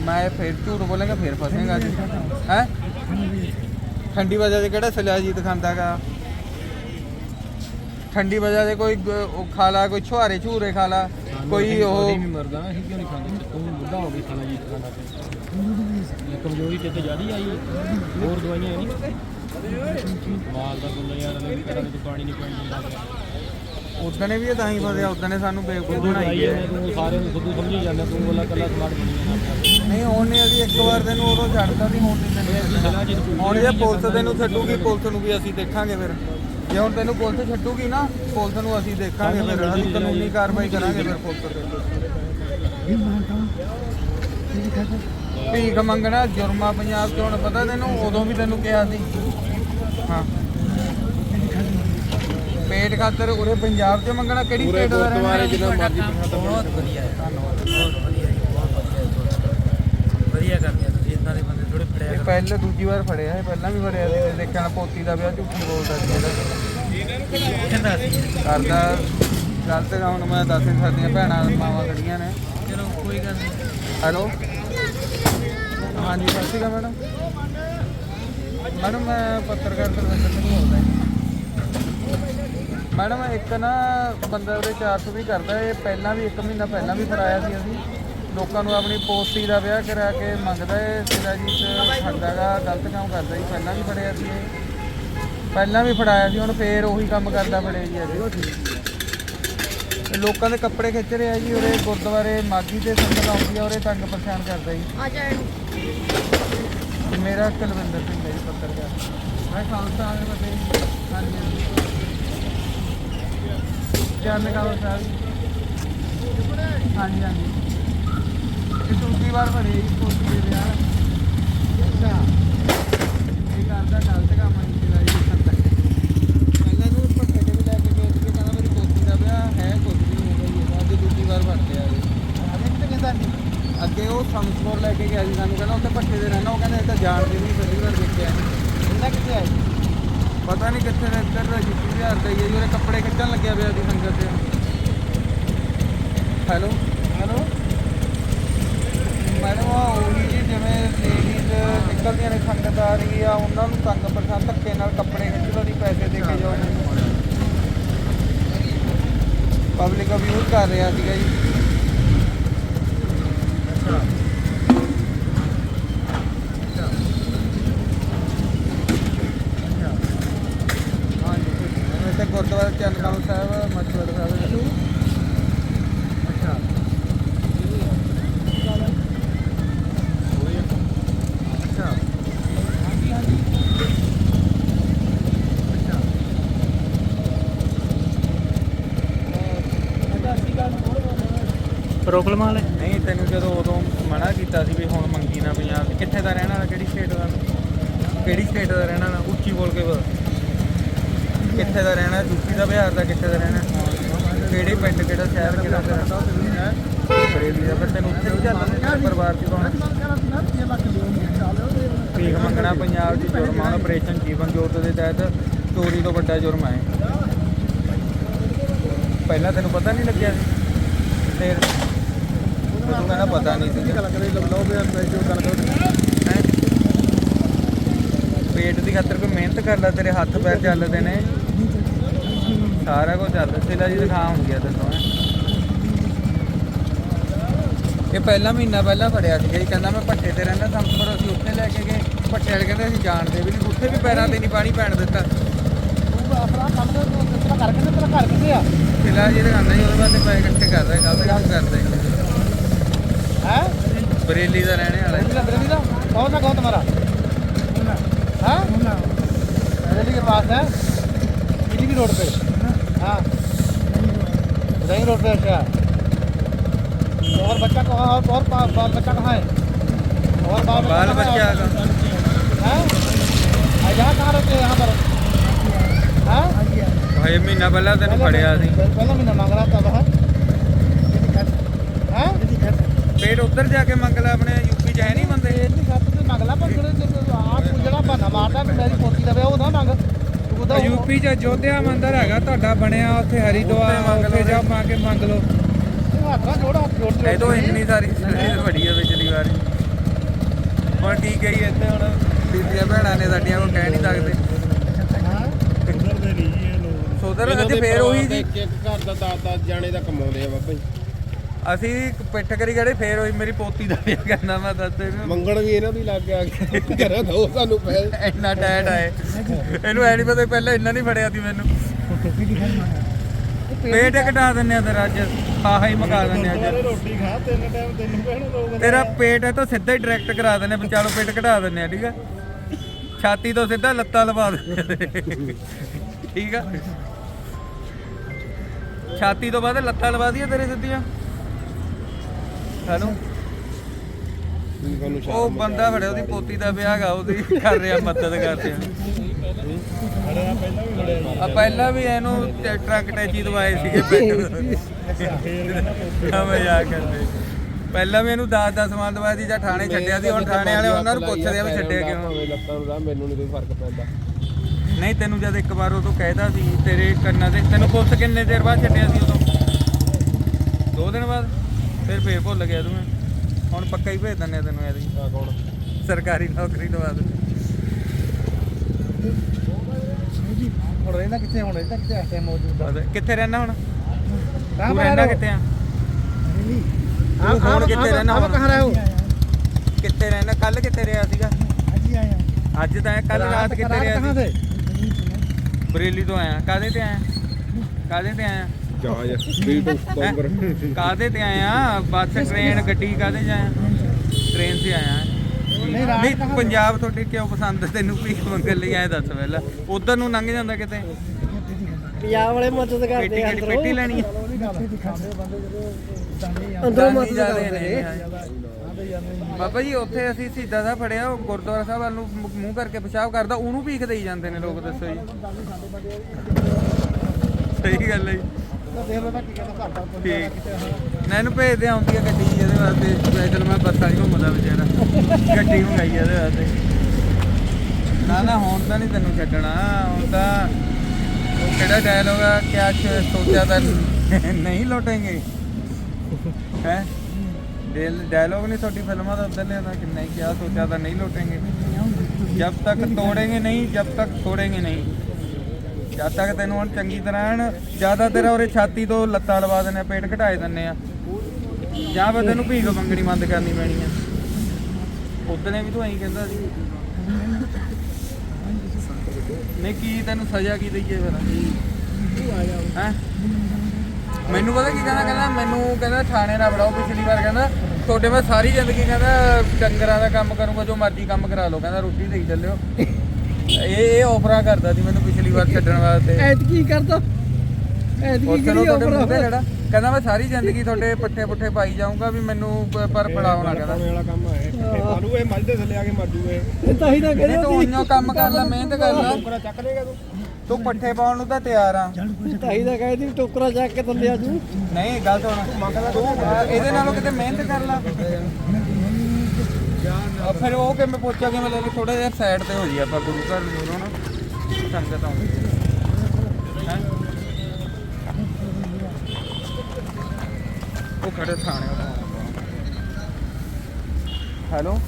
ਮੈਂ ਫਿਰ ਝੂਠ ਬੋਲਾਂਗਾ, ਫਿਰ ਫਸੇਗਾ ਜੀ ਹੈ? ਠੰਡੀ ਵਜ੍ਹਾ ਤੇ ਕਿਹੜਾ ਸਿਲਾਜੀਤ ਖਾਂਦਾਗਾ? ਠੰਡੀ ਵਜ੍ਹਾ ਤੇ ਕੋਈ ਗ- ਉਹ ਖਾ ਲਾ ਕੋਈ ਛੁਹਾਰੇ ਝੂਰੇ ਖਾ ਲਾ ਕੋਈ ਉਹ ਨਹੀਂ ਮਰਦਾ ਅਸੀਂ ਕਿਉਂ ਨਹੀਂ ਖਾਂਦੇ? ਤੂੰ ਬੁੱਢਾ ਹੋ ਗਈ ਖਾਣਾ ਜੀ ਖਾਣਾ ਤੇ ਕਮਜ਼ੋਰੀ ਤੇ ਤੇ ਜ਼ਿਆਦੀ ਆਈ ਹੈ। ਹੋਰ ਦਵਾਈਆਂ ਹੈ ਨਹੀਂ ਮਾਲ ਦਾ ਗੁੱਲਾ ਯਾਰ ਅਲੇ ਘਰਾਂ ਵਿੱਚ ਪਾਣੀ ਨਹੀਂ ਪੈਣ ਦਿੰਦਾ ਉਦੋਂ ਨੇ ਵੀ ਇਹ ਤਾਂ ਹੀ ਫਸਿਆ ਉਦੋਂ ਨੇ ਸਾਨੂੰ ਬੇਵਕੂਫ ਤੂੰ ਬਣਾਈ ਹੈ ਹੈ। ਤੂੰ ਸਾਰਿਆਂ ਨੂੰ ਖੁਦ ਸਮਝੀ ਜਾਂਦਾ ਤੂੰ ਬੋਲਾ ਕੱਲਾ ਸਮਾਰਟ ਬਣੀ ਜਾਂਦਾ। ਨਹੀਂ ਹੁਣ ਨਹੀਂ ਅਸੀਂ ਇੱਕ ਵਾਰ ਤੈਨੂੰ ਉਦੋਂ ਛੱਡਦਾ ਸੀ ਹੁਣ ਨਹੀਂ ਤੈਨੂੰ ਹੁਣ ਜੇ ਪੁਲਿਸ ਤੈਨੂੰ ਛੱਡੂਗੀ ਪੁਲਿਸ ਨੂੰ ਵੀ ਅਸੀਂ ਦੇਖਾਂਗੇ ਫਿਰ। ਜੇ ਹੁਣ ਤੈਨੂੰ ਪੁਲਿਸ ਛੱਡੂਗੀ ਨਾ ਪੁਲਿਸ ਨੂੰ ਅਸੀਂ ਦੇਖਾਂਗੇ ਫਿਰ ਅਸੀਂ ਕਾਨੂੰਨੀ ਕਾਰਵਾਈ ਕਰਾਂਗੇ ਫਿਰ ਪੁਲਿਸ ਤੇ ਭੀਖ ਮੰਗਣਾ ਜੁਰਮਾ ਪੰਜਾਬ ਚ ਹੁਣ ਪਤਾ ਤੈਨੂੰ ਉਦੋਂ ਵੀ ਤੈਨੂੰ ਕਿਹਾ ਸੀ। ਹਾਂ। ਪੇਟ ਖਾਤਰ ਉਰੇ ਪੰਜਾਬ ਚ ਮੰਗਣਾ ਕਿਹੜੀ ਸਟੇਟ ਦਾ ਰਹਿਣਾ ਗੁਰਦੁਆਰੇ ਜਿੰਨਾ ਮਰਜ਼ੀ ਬਹੁਤ ਵਧੀਆ ਹੈ ਧੰਨਵਾਦ ਬਹੁਤ ਵਧੀਆ ਬਹੁਤ। ਵਧੀਆ ਕਰਦੇ ਆ ਤੁਸੀਂ ਇਦਾਂ ਦੇ ਬੰਦੇ ਥੋੜੇ ਫੜਿਆ ਇਹ ਪਹਿਲੇ ਦੂਜੀ ਵਾਰ ਫੜਿਆ ਇਹ ਪਹਿਲਾਂ ਵੀ ਫੜਿਆ ਸੀ ਤੇ ਦੇਖਿਆ ਪੋਤੀ ਦਾ ਵਿਆਹ ਝੂਠੀ ਬੋਲਦਾ ਸੀ ਇਹਦਾ। ਕਹਿੰਦਾ ਸੀ। ਕਰਦਾ ਗਲਤ ਤਾਂ ਹੁਣ ਮੈਂ ਦੱਸ ਨਹੀਂ ਸਕਦੀਆਂ ਭੈਣਾਂ ਮਾਵਾਂ ਖੜੀਆਂ ਨੇ। ਚਲੋ ਕੋਈ ਗੱਲ ਨਹੀਂ ਹੈਲੋ? ਹਾਂਜੀ ਸਤਿ ਸ਼੍ਰੀ ਅਕਾਲ ਮੈਡਮ। ਮੈਡਮ ਮੈਂ ਪੱਤਰਕਾਰ ਸਿੰਘ ਬੋਲਦਾ ਮੈਡਮ ਇੱਕ ਨਾ ਬੰਦਾ ਉਹਦੇ 400 ਵੀ ਕਰਦਾ ਇਹ ਪਹਿਲਾਂ ਵੀ 1 ਮਹੀਨਾ ਪਹਿਲਾਂ ਵੀ ਫੜਾਇਆ ਸੀ ਅਸੀਂ। ਲੋਕਾਂ ਨੂੰ ਆਪਣੀ ਪੋਸਤੀ ਦਾ ਵਿਆਹ ਕਰਾ ਕੇ ਮੰਗਦਾ ਇਹ ਸਿਰਾਜੀਤ ਖਾਂਦਾਗਾ ਗਲਤ ਕੰਮ ਕਰਦਾ ਜੀ ਪਹਿਲਾਂ ਵੀ ਫੜਿਆ ਸੀ ਇਹ। ਪਹਿਲਾਂ ਵੀ ਫੜਾਇਆ ਸੀ ਹੁਣ ਫੇਰ ਉਹੀ ਕੰਮ ਕਰਦਾ ਫੜੇ ਜੀ ਅੱਜ। ਇਹ ਲੋਕਾਂ ਦੇ ਕੱਪੜੇ ਖਿੱਚ ਰਿਹਾ ਜੀ ਉਰੇ ਗੁਰਦੁਆਰੇ ਮਾਗੀ ਤੇ ਸੰਗਤ ਆਉਂਦੀ ਆ ਉਰੇ ਤੰਗ ਪਰੇਸ਼ਾਨ ਕਰਦਾ ਜੀ। ਆ ਜਾਣ। ਮੇਰਾ ਕੁਲਵਿੰਦਰ ਸਿੰਘ ਹੈ ਜੀ ਪੱਤਰਕਾਰ। ਮੈਂ ਖਾਲਸਾ ਆਲੇ ਬਤੇ ਹਾਂਜੀ। ਚਰਨ ਕਾਵਰ ਸਾਹਿਬ। ਜੀ। ਹਾਂਜੀ ਹਾਂਜੀ। ਇਹ ਵਾਰ ਬਣੇ ਜੀ ਦੇ ਵਿਆਹ ਅੱਛਾ। ਇਹ ਕਰਦਾ ਗਲਤ ਕੰਮ ਨਹੀਂ ਸੀ ਜੀ ਸੰਦਾ ਪਹਿਲਾਂ ਨੂੰ ਪੱਕੇ ਤੇ ਵੀ ਲੈ ਕੇ ਗਏ ਸੀ ਕਹਿੰਦਾ ਮੇਰੀ ਪੋਤੀ ਦਾ ਵਿਆਹ ਹੈ ਕੁਝ ਵੀ ਨਹੀਂ ਹੋਗਾ ਅੱਜ ਦੂਜੀ ਵਾਰ ਬਣ ਆ ਜੀ ਅਰੇ ਕਿਤੇ ਕਹਿੰਦਾ ਨਹੀਂ। ਅੱਗੇ ਉਹ ਸੰਸਪੋਰ ਲੈ ਕੇ ਗਿਆ ਜੀ ਸਾਨੂੰ, ਕਹਿੰਦਾ ਉੱਥੇ ਪੱਠੇ ਦੇ ਰਹਿਣਾ, ਉਹ ਕਹਿੰਦਾ ਇਹ ਤਾਂ ਜਾਣਦੇ ਨਹੀਂ, ਪਹਿਲੀ ਵਾਰ ਦੇਖਿਆ ਕਹਿੰਦਾ ਕਿੱਥੇ ਆਏ ਪਤਾ ਨਹੀਂ ਕਿੱਥੇ ਦਾ ਇੱਧਰ ਦਾ ਜੁੱਤੀ ਬਿਹਾਰ ਦਾ ਹੀ ਹੈ ਜੀ ਕੱਪੜੇ ਕੱਢਣ ਲੱਗਿਆ ਪਿਆ ਦੀ ਸੰਗਤ ਤੇ ਹੈਲੋ? ਮੈਡਮ ਆ ਉਹੀ ਜੀ ਜਿਵੇਂ ਲੇਡੀਜ਼ ਨਿਕਲਦੀਆਂ ਨੇ ਸੰਗਤ ਆ ਰਹੀ ਆ ਉਹਨਾਂ ਨੂੰ ਤੰਗ ਪਰੇਸ਼ਾਨ ਧੱਕੇ ਨਾਲ ਕੱਪੜੇ ਖਿੱਚ ਦੀ ਪੈਸੇ ਦੇ ਕੇ ਜਾਓ। ਮੈਨੂੰ ਪਬਲਿਕ ਅਬਿਊਜ਼ ਕਰ ਰਿਹਾ ਸੀਗਾ ਜੀ। ਤੇ ਗੁਰਦੁਆਰਾ ਚੰਨਕਾਲ ਸਾਹਿਬ ਮਛਵੜ ਸਾਹਿਬ ਜੀ ਅੱਛਾ ਅੱਛਾ ਪ੍ਰੋਬਲਮ ਵਾਲੇ? ਨਹੀਂ, ਤੈਨੂੰ ਜਦੋਂ ਉਦੋਂ ਮਨਾ ਕੀਤਾ ਸੀ ਵੀ ਹੁਣ ਮੰਗੀ ਨਾ ਪੰਜਾਬ ਕਿੱਥੇ ਦਾ ਰਹਿਣ ਵਾਲਾ, ਕਿਹੜੀ ਸਟੇਟ ਦਾ ਕਿਹੜੀ ਸਟੇਟ ਦਾ ਰਹਿਣਾ ਵਾਲਾ? ਉੱਚੀ ਬੋਲ ਕੇ ਬੋਲ। ਕਿੱਥੇ ਦਾ ਰਹਿਣਾ? ਯੂਪੀ ਦਾ, ਬਿਹਾਰ ਦਾ ਕਿੱਥੇ ਦਾ ਰਹਿਣਾ? ਕਿਹੜੇ ਪਿੰਡ, ਕਿਹੜਾ ਸ਼ਹਿਰ, ਕਿਹੜਾ ਤੇਰਾ ਬਰੇਲੀ ਦਾ, ਫਿਰ ਤੈਨੂੰ ਉੱਥੇ ਨਹੀਂ ਚੱਲਣਾ ਪਰਿਵਾਰ ਚ ਕੌਣ ਠੀਕ ਮੰਗਣਾ ਪੰਜਾਬ 'ਚ ਜੁਰਮ ਆ ਆਪਰੇਸ਼ਨ ਜੀਵਨ ਜੋਤ ਦੇ ਤਹਿਤ ਚੋਰੀ ਤੋਂ ਵੱਡਾ ਜੁਰਮ ਹੈ ਪਹਿਲਾਂ ਤੈਨੂੰ ਪਤਾ ਨਹੀਂ ਲੱਗਿਆ ਸੀ। ਫਿਰ ਕਹਿੰਦਾ ਪਤਾ ਨਹੀਂ ਸੀ। ਗੱਲ ਕਰੇ ਲਓ ਵੀ ਅੰਦਰ ਜੋ ਗੱਲ ਕਰੋ ਹੈਂ? ਪੇਟ ਦੀ ਖਾਤਰ ਕੋਈ ਮਿਹਨਤ ਕਰ ਲੈ ਤੇਰੇ ਹੱਥ ਪੈਰ ਚੱਲਦੇ ਨੇ। ਸਾਰਾ ਕੁਝ ਚੱਲਦਾ ਸਿਲਾ ਜੀ ਦਿਖਾ ਹੁੰਦੀ ਆ ਤੈਨੂੰ ਹੈਂ। ਇਹ ਪਹਿਲਾ ਮਹੀਨਾ ਪਹਿਲਾਂ ਫੜਿਆ ਸੀਗਾ ਜੀ ਕਹਿੰਦਾ ਮੈਂ ਭੱਟੇ ਤੇ ਰਹਿੰਦਾ ਸੰਤਪੁਰ ਅਸੀਂ ਉੱਥੇ ਲੈ ਕੇ ਗਏ। ਭੱਟੇ ਵਾਲੇ ਕਹਿੰਦੇ ਅਸੀਂ ਜਾਣਦੇ ਵੀ ਨਹੀਂ ਉੱਥੇ ਵੀ ਪੈਰਾਂ ਤੇ ਨਹੀਂ ਪਾਣੀ ਪੈਣ ਦਿੱਤਾ। ਤੂੰ ਆਪਣਾ ਕੰਮ ਤੇ ਤੇਰਾ ਕਰ ਕਿੱਥੇ ਤੇਰਾ ਘਰ ਕਿੱਥੇ ਆ? ਸਿਲਾ ਜੀ ਦਿਖਾਉਂਦਾ ਜੀ ਉਹਦੇ ਵਾਸਤੇ ਪੈਸੇ ਇਕੱਠੇ ਕਰ ਰਿਹਾ ਗਲਤ ਕੰਮ ਕਰਦੇ। ਹੈ ਬਰੇਲੀ ਦਾ ਰਹਿਣੇ ਵਾਲਾ ਜੀ। बरेली बरेली का कौन सा गाँव तुम्हारा हाँ बरेली के पास है पीलीभी रोड पे हाँ उदयपुर रोड पे अच्छा तो और बच्चा कहाँ और और बा- बाल बच्चा कहाँ है और बाल ਬਾਲ कहाँ है? ਬੱਚਾ ਦਾ हैं आ, यहाँ कहाँ रहते हैं यहाँ पर हाँ ਹਜੇ ਮਹੀਨਾ ਪਹਿਲਾਂ ਤੈਨੂੰ ਫੜਿਆ ਸੀ पहले महीना मांग रहा था वह ਪੇਟ ਉੱਧਰ ਜਾ ਕੇ ਮੰਗ ਲੈ ਆਪਣੇ ਯੂਪੀ ਚ ਹੈ ਨਹੀਂ ਬੰਦੇ। ਇਹ ਨਹੀਂ ਗੱਲ ਤੇ ਮੰਗ ਲਾ ਪਰ ਜਿਹੜੇ ਆਪ ਜਿਹੜਾ ਬਹਾਨਾ ਮਾਰਦਾ ਕਿ ਮੇਰੀ ਪੋਤੀ ਦਾ ਵਿਆਹ ਉਹ ਨਾ ਮੰਗ। ਤੂੰ ਉਹਦਾ ਯੂਪੀ ਚ ਜੋਧਿਆ ਮੰਦਿਰ ਹੈਗਾ ਤੁਹਾਡਾ ਬਣਿਆ ਉੱਥੇ ਹਰੀਦੁਆਰ ਉੱਥੇ ਮੰਗ ਜਾ ਪਾ ਕੇ ਮੰਗ ਲਓ। ਤੂੰ ਹੱਥ ਨਾਲ ਜੋੜ ਹੱਥ ਜੋੜ ਜੋੜ ਇਹ ਤੋਂ ਇੰਨੀ ਸਾਰੀ ਸਰੀਰ ਬੜੀ ਹੈ ਪਿਛਲੀ ਵਾਰੀ। ਹੁਣ ਕੀ ਕਹੀ ਇੱਥੇ ਹੁਣ। ਬੀਬੀਆਂ ਭੈਣਾਂ ਨੇ ਸਾਡੀਆਂ ਕੋ ਕਹਿ ਨਹੀਂ ਸਕਦੇ। ਉਧਰ ਦੇ ਨਹੀਂ ਇਹ ਲੋਕ। ਸੋਦਰ ਅੱਜ ਫੇਰ ਉਹੀ ਜੀ। ਇੱਕ ਇੱਕ ਘਰ ਦਾ 10-10 ਜਾਣੇ ਦਾ ਕਮਾਉਂਦੇ ਆ ਬਾਬਾ ਜੀ। ਅਸੀਂ ਪਿੱਠ ਕਰੀ ਗੜੇ ਫੇਰ ਉਹੀ ਮੇਰੀ ਪੋਤੀ ਦਾ ਵਿਆਹ ਕਰਨਾ ਮੈਂ ਦੱਸ ਤੈਨੂੰ ਮੰਗਣ ਵੀ ਇਹਨਾਂ ਦੀ ਲੱਗ ਗਿਆ ਘਰੇ ਦੋ ਸਾਨੂੰ ਪੈਸੇ ਇੰਨਾ ਟੈਟ ਆਏ ਇਹਨੂੰ ਐ ਨਹੀਂ ਪਤਾ ਪਹਿਲਾਂ ਇੰਨਾ ਨਹੀਂ ਫੜਿਆ ਸੀ ਮੈਨੂੰ। ਪੇਟ ਘਟਾ ਦਿੰਨੇ ਆ ਤੇਰਾ ਅੱਜ। ਆਹਾ ਹੀ ਮਕਾ ਦਿੰਨੇ ਅੱਜ। ਰੋਟੀ ਖਾ ਤਿੰਨ ਟਾਈਮ ਤੈਨੂੰ ਕਹਿਣਾ ਦੋ ਤੇਰਾ ਪੇਟ ਹੈ ਤਾਂ ਸਿੱਧਾ ਹੀ ਡਾਇਰੈਕਟ ਕਰਾ ਦਿੰਨੇ ਵਿਚਾਲੋ ਪੇਟ ਘਟਾ ਦਿੰਨੇ ਆ ਠੀਕ ਆ? ਛਾਤੀ ਤੋਂ ਸਿੱਧਾ ਲੱਤਾਂ ਲਵਾ ਦਿੰਨੇ ਠੀਕ ਆ? ਛਾਤੀ ਤੋਂ ਬਾਅਦ ਲੱਤਾਂ ਲਵਾ ਦਈਏ ਤੇਰੇ ਸਿੱਧੀਆਂ? ਹੈਲੋ ਉਹ ਬੰਦਾ ਫੜਿਆ ਉਹਦੀ ਪੋਤੀ ਦਾ ਵਿਆਹ ਗਾ ਉਹਦੀ ਕਰ ਰਿਹਾ ਮਦਦ ਕਰਦੇ ਆ ਆ ਪਹਿਲਾਂ ਵੀ ਇਹਨੂੰ ਟਰੱਕ ਟੈਚੀ ਦਵਾਏ ਸੀਗੇ ਪਿੰਡ ਆ ਮਜ਼ਾਕ ਕਰਦੇ ਪਹਿਲਾਂ ਵੀ ਇਹਨੂੰ ਦਾਸ ਦਾ ਸਮਾਨ ਦਵਾਇਆ ਸੀ ਜਾਂ ਥਾਣੇ ਛੱਡਿਆ ਸੀ ਹੁਣ ਥਾਣੇ ਵਾਲੇ ਉਹਨਾਂ ਨੂੰ ਪੁੱਛਦੇ ਆ ਵੀ ਛੱਡਿਆ ਕਿਉਂ ਭਾਵੇਂ ਲੱਤਾਂ ਨੂੰ ਦਾ ਮੈਨੂੰ ਨਹੀਂ ਕੋਈ ਫ਼ਰਕ ਪੈਂਦਾ ਨਹੀਂ ਤੈਨੂੰ ਜਦ ਇੱਕ ਵਾਰ ਉਦੋਂ ਕਹਿਦਾ ਸੀ ਤੇਰੇ ਕੰਨਾਂ ਤੇ ਤੈਨੂੰ ਪੁਲਿਸ ਕਿੰਨੇ ਦੇਰ ਬਾਅਦ ਛੱਡਿਆ ਸੀ ਉਦੋਂ ਦੋ ਦਿਨ ਬਾਅਦ ਫਿਰ ਫੇਰ ਭੁੱਲ ਗਿਆ ਤੂੰ ਹੁਣ ਪੱਕਾ ਹੀ ਭੇਜ ਦਿੰਨੇ ਤੈਨੂੰ ਐਦੀ ਸਰਕਾਰੀ ਨੌਕਰੀ ਦਵਾ ਦੇ ਕਿੱਥੇ ਰਹਿਣਾ ਹੁਣ? ਤੂੰ ਰਹਿਣਾ ਕਿੱਥੇ ਆ? ਨਹੀਂ ਹੁਣ ਕਿੱਥੇ ਰਹਿਣਾ ਹੁਣ? ਕਹਾਂ ਰਹੇ ਕਿੱਥੇ ਰਹਿਣਾ? ਕੱਲ ਕਿੱਥੇ ਰਿਹਾ ਸੀਗਾ? ਅੱਜ ਹੀ ਆਇਆ ਅੱਜ ਤਾਂ ਕੱਲ ਰਾਤ ਕਿੱਥੇ ਰਿਹਾ ਸੀ? ਬਰੇਲੀ ਤੋਂ ਆਇਆ। ਕਾਦੇ ਤੇ ਆਇਆ? ਕਾਦੇ ਤੇ ਆਇਆ? ਕਾਦੇ ਤੇ ਆਇਆ? ਬੱਸ ਟ੍ਰੇਨ ਗੱਡੀ ਕਾਦੇ ਚ ਆਇਆ? ਟ੍ਰੇਨ ਤੇ ਆਇਆ। ਨਹੀਂ, ਪੰਜਾਬ ਤੁਹਾਡੇ ਕਿਉਂ ਪਸੰਦ? ਹੈ ਤੈਨੂੰ ਭੀਖ ਮੰਗਣ ਲਈ ਆਇਆ ਦੱਸ ਪਹਿਲਾਂ। ਉਧਰ ਨੂੰ ਲੰਘ ਜਾਂਦਾ ਕਿਤੇ? ਪੰਜਾਬ ਵਾਲੇ ਮਦਦ ਕਰਦੇ ਆ ਕਿਹੜੀ ਪੇਟੀ ਲੈਣੀ ਅੰਦਰੋਂ ਮਦਦ ਕਰਦੇ ਬਾਬਾ ਜੀ ਉੱਥੇ ਅਸੀਂ ਸਿੱਧਾ ਦਾ ਫੜਿਆ ਉਹ ਗੁਰਦੁਆਰਾ ਸਾਹਿਬ ਵੱਲ ਨੂੰ ਮੂੰਹ ਕਰਕੇ ਪਿਸ਼ਾਬ ਕਰਦਾ ਉਹਨੂੰ ਭੀਖ ਦੇਈ ਜਾਂਦੇ ਨੇ ਲੋਕ ਦੱਸੋ ਜੀ। ਸਹੀ ਗੱਲ ਹੈ ਠੀਕ। ਨਾ ਇਹਨੂੰ ਭੇਜਦੇ ਆਉਂਦੀ ਆ ਗੱਡੀ ਇਹਦੇ ਵਾਸਤੇ ਵੈਸੇ ਮੈਂ ਬੱਸਾਂ 'ਚ ਘੁੰਮਦਾ ਵਿਚਾਰਾ। ਗੱਡੀ ਮੰਗਾਈ ਇਹਦੇ ਵਾਸਤੇ। ਨਾ ਨਾ, ਹੁਣ ਤਾਂ ਨਹੀਂ ਤੈਨੂੰ ਛੱਡਣਾ। ਹੁਣ ਤਾਂ ਉਹ ਕਿਹੜਾ ਡਾਇਲੋਗ ਆ? ਕਿਆ ਸੋਚਿਆ ਤਾਂ ਨਹੀਂ ਲੋਟेंगे ਹੈ? डायलॉग नहीं थोड़ी फिल्मों का उधर लेना कि नहीं क्या सोचा था नहीं लौटेंगे जब तक तोड़ेंगे नहीं जब तक छोड़ेंगे नहीं ਜਦ ਤੱਕ ਤੈਨੂੰ ਹੁਣ ਚੰਗੀ ਤਰ੍ਹਾਂ ਐਨ ਜ਼ਿਆਦਾ ਤੇਰਾ ਉਰੇ ਛਾਤੀ ਤੋਂ ਲੱਤਾਂ ਲਵਾ ਦਿੰਦੇ ਆ, ਪੇਟ ਘਟਾਏ ਦਿੰਦੇ ਆ। ਜਾਂ ਫਿਰ ਤੈਨੂੰ ਭੀਖ ਮੰਗਣੀ ਬੰਦ ਕਰਨੀ ਪੈਣੀ ਆ। ਉਦਨੇ ਵੀ ਤੂੰ ਐਂ ਕਹਿੰਦਾ ਸੀ। ਨਹੀਂ, ਕੀ ਤੈਨੂੰ ਸਜ਼ਾ ਕੀ ਦਈਏ ਫਿਰ? ਹੈ? ਮੈਨੂੰ ਪਤਾ ਕੀ ਕਹਿੰਦਾ? ਕਹਿੰਦਾ, ਮੈਨੂੰ ਕਹਿੰਦਾ ਥਾਣੇ ਨਾ ਫੜਾਓ ਪਿਛਲੀ ਵਾਰ, ਕਹਿੰਦਾ, ਤੁਹਾਡੇ ਮੈਂ ਸਾਰੀ ਜ਼ਿੰਦਗੀ ਕਹਿੰਦਾ ਡੰਗਰਾਂ ਦਾ ਕੰਮ ਕਰੂੰਗਾ, ਜੋ ਮਰਜ਼ੀ ਕੰਮ ਕਰਾ ਲਓ, ਕਹਿੰਦਾ ਰੋਟੀ ਦੇਈ ਚੱਲਿਓ। ਇਹ ਇਹ ਆਫਰਾਂ ਕਰਦਾ ਸੀ ਮੈਨੂੰ ਪਿਛਲੀ ਵਾਰ ਛੱਡਣ ਵਾਸਤੇ। ਐਤ ਕੀ ਕਰਦਾ। ਐਤ ਉਹ ਕੀ ਚਲੋ ਕਰੀ ਤੁਹਾਡੇ ਮੂੰਹ ਤੇ ਆਪਣਾ ਜਿਹੜਾ ਕਹਿੰਦਾ ਮੈਂ ਸਾਰੀ ਜ਼ਿੰਦਗੀ ਤੁਹਾਡੇ ਪੱਠੇ ਪੁੱਠੇ ਪਾਈ ਜਾਊਂਗਾ ਵੀ ਮੈਨੂੰ ਪਰ ਫੜਾਓ ਨਾ ਕਹਿੰਦਾ। ਵਾਲਾ ਕੰਮ ਹੈ ਮਾਰੂ ਇਹ ਮੱਝ ਦੇ ਥੱਲੇ ਆ ਕੇ ਮਰ ਜੂਏ ਇਹ ਤਾਂ ਹੀ ਤਾਂ ਨਹੀਂ ਕਹਿੰਦੇ ਤੂੰ ਉਈਓ ਕੰਮ ਕਰ ਲੈ ਮਿਹਨਤ ਕਰ ਲੈ। ਟੋਕਰਾ ਚੱਕ ਲੇਗਾ ਤੂੰ। ਤੂੰ ਪੱਠੇ ਪਾਉਣ ਨੂੰ ਤਾਂ ਤਿਆਰ ਆ। ਤਾਂ ਹੀ ਤਾਂ ਕਹਿੰਦੀ ਟੋਕਰਾ ਚੱਕ ਕੇ ਥੱਲੇ ਆ ਜੂ ਨਹੀਂ ਗੱਲ ਸੁਣ। ਤੂੰ ਇਹਦੇ ਨਾਲੋਂ ਕਿਤੇ ਮਿਹਨਤ ਕਰ ਲੈ। ਆ ਫਿਰ ਉਹ ਕਿਵੇਂ ਪੋਚਾ ਕਿਵੇਂ ਲੈ ਥੋੜਾ ਜਿਹਾ ਸਾਈਡ ਤੇ ਹੋ ਜੀ ਆਪਾਂ, ਗੁਰੂ ਘਰ ਨੂੰ ਨਾ ਸੰਗਤ ਆਉਂਦੀ ਹੈ। ਉਹ ਖੜੇ ਥਾਣੇ ਹੈਲੋ?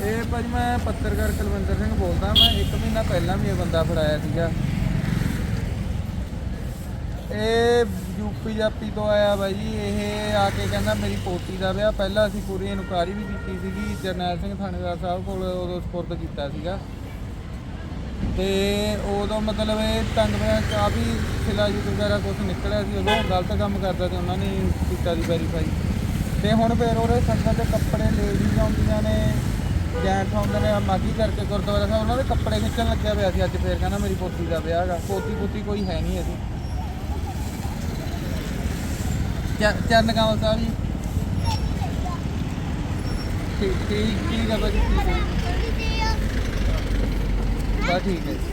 ਇਹ ਭਾਜੀ ਮੈਂ ਪੱਤਰਕਾਰ ਕੁਲਵਿੰਦਰ ਸਿੰਘ ਬੋਲਦਾ, ਮੈਂ 1 ਮਹੀਨਾ ਪਹਿਲਾਂ ਵੀ ਇਹ ਬੰਦਾ ਫੜਾਇਆ ਸੀਗਾ। ਇਹ ਯੂਪੀ ਜਾਪੀ ਤੋਂ ਆਇਆ ਬਾਈ ਜੀ, ਇਹ ਆ ਕੇ ਕਹਿੰਦਾ ਮੇਰੀ ਪੋਤੀ ਦਾ ਵਿਆਹ। ਪਹਿਲਾਂ ਅਸੀਂ ਪੂਰੀ ਇਨਕੁਆਰੀ ਵੀ ਕੀਤੀ ਸੀਗੀ, ਜਰਨੈਲ ਸਿੰਘ ਥਾਣੇਦਾਰ ਸਾਹਿਬ ਕੋਲ ਉਦੋਂ ਸਪੁਰਦ ਕੀਤਾ ਸੀਗਾ। ਤੇ ਉਦੋਂ ਮਤਲਬ ਇਹ ਤੰਗ ਪਿਆ ਕਾਫੀ ਸਿਲਾਜੀ ਵਗੈਰਾ ਕੁਝ ਨਿਕਲਿਆ ਸੀ, ਉਦੋਂ ਗਲਤ ਕੰਮ ਕਰਦਾ ਤੇ ਉਹਨਾਂ ਨੇ ਕੀਤਾ ਦੀ ਵੈਰੀਫਾਈ ਤੇ ਹੁਣ ਫਿਰ ਉਹਦੇ ਸੰਗਤ ਦੇ ਕੱਪੜੇ ਲੇਡੀਜ਼ ਆਉਂਦੀਆਂ ਨੇ ਜੈਂਟਸ ਆਉਂਦੇ ਨੇ ਮਾਗੀ ਕਰਕੇ ਗੁਰਦੁਆਰਾ ਸਾਹਿਬ, ਉਹਨਾਂ ਦੇ ਕੱਪੜੇ ਖਿੱਚਣ ਲੱਗਿਆ ਪਿਆ ਸੀ ਅੱਜ ਫੇਰ, ਕਹਿੰਦਾ ਮੇਰੀ ਪੋਤੀ ਦਾ ਵਿਆਹ ਹੈਗਾ। ਪੋਤੀ ਪੋਤੀ ਕੋਈ ਹੈ ਨਹੀਂ ਅਸੀਂ ਚ- ਚਰਨ ਕਮਲ ਸਾਹਿਬ ਜੀ। ਠੀਕ ਠੀਕ ਠੀਕ ਹੈ ਭਾਜੀ ਠੀਕ ਹੈ ਬਸ ਠੀਕ ਹੈ ਜੀ।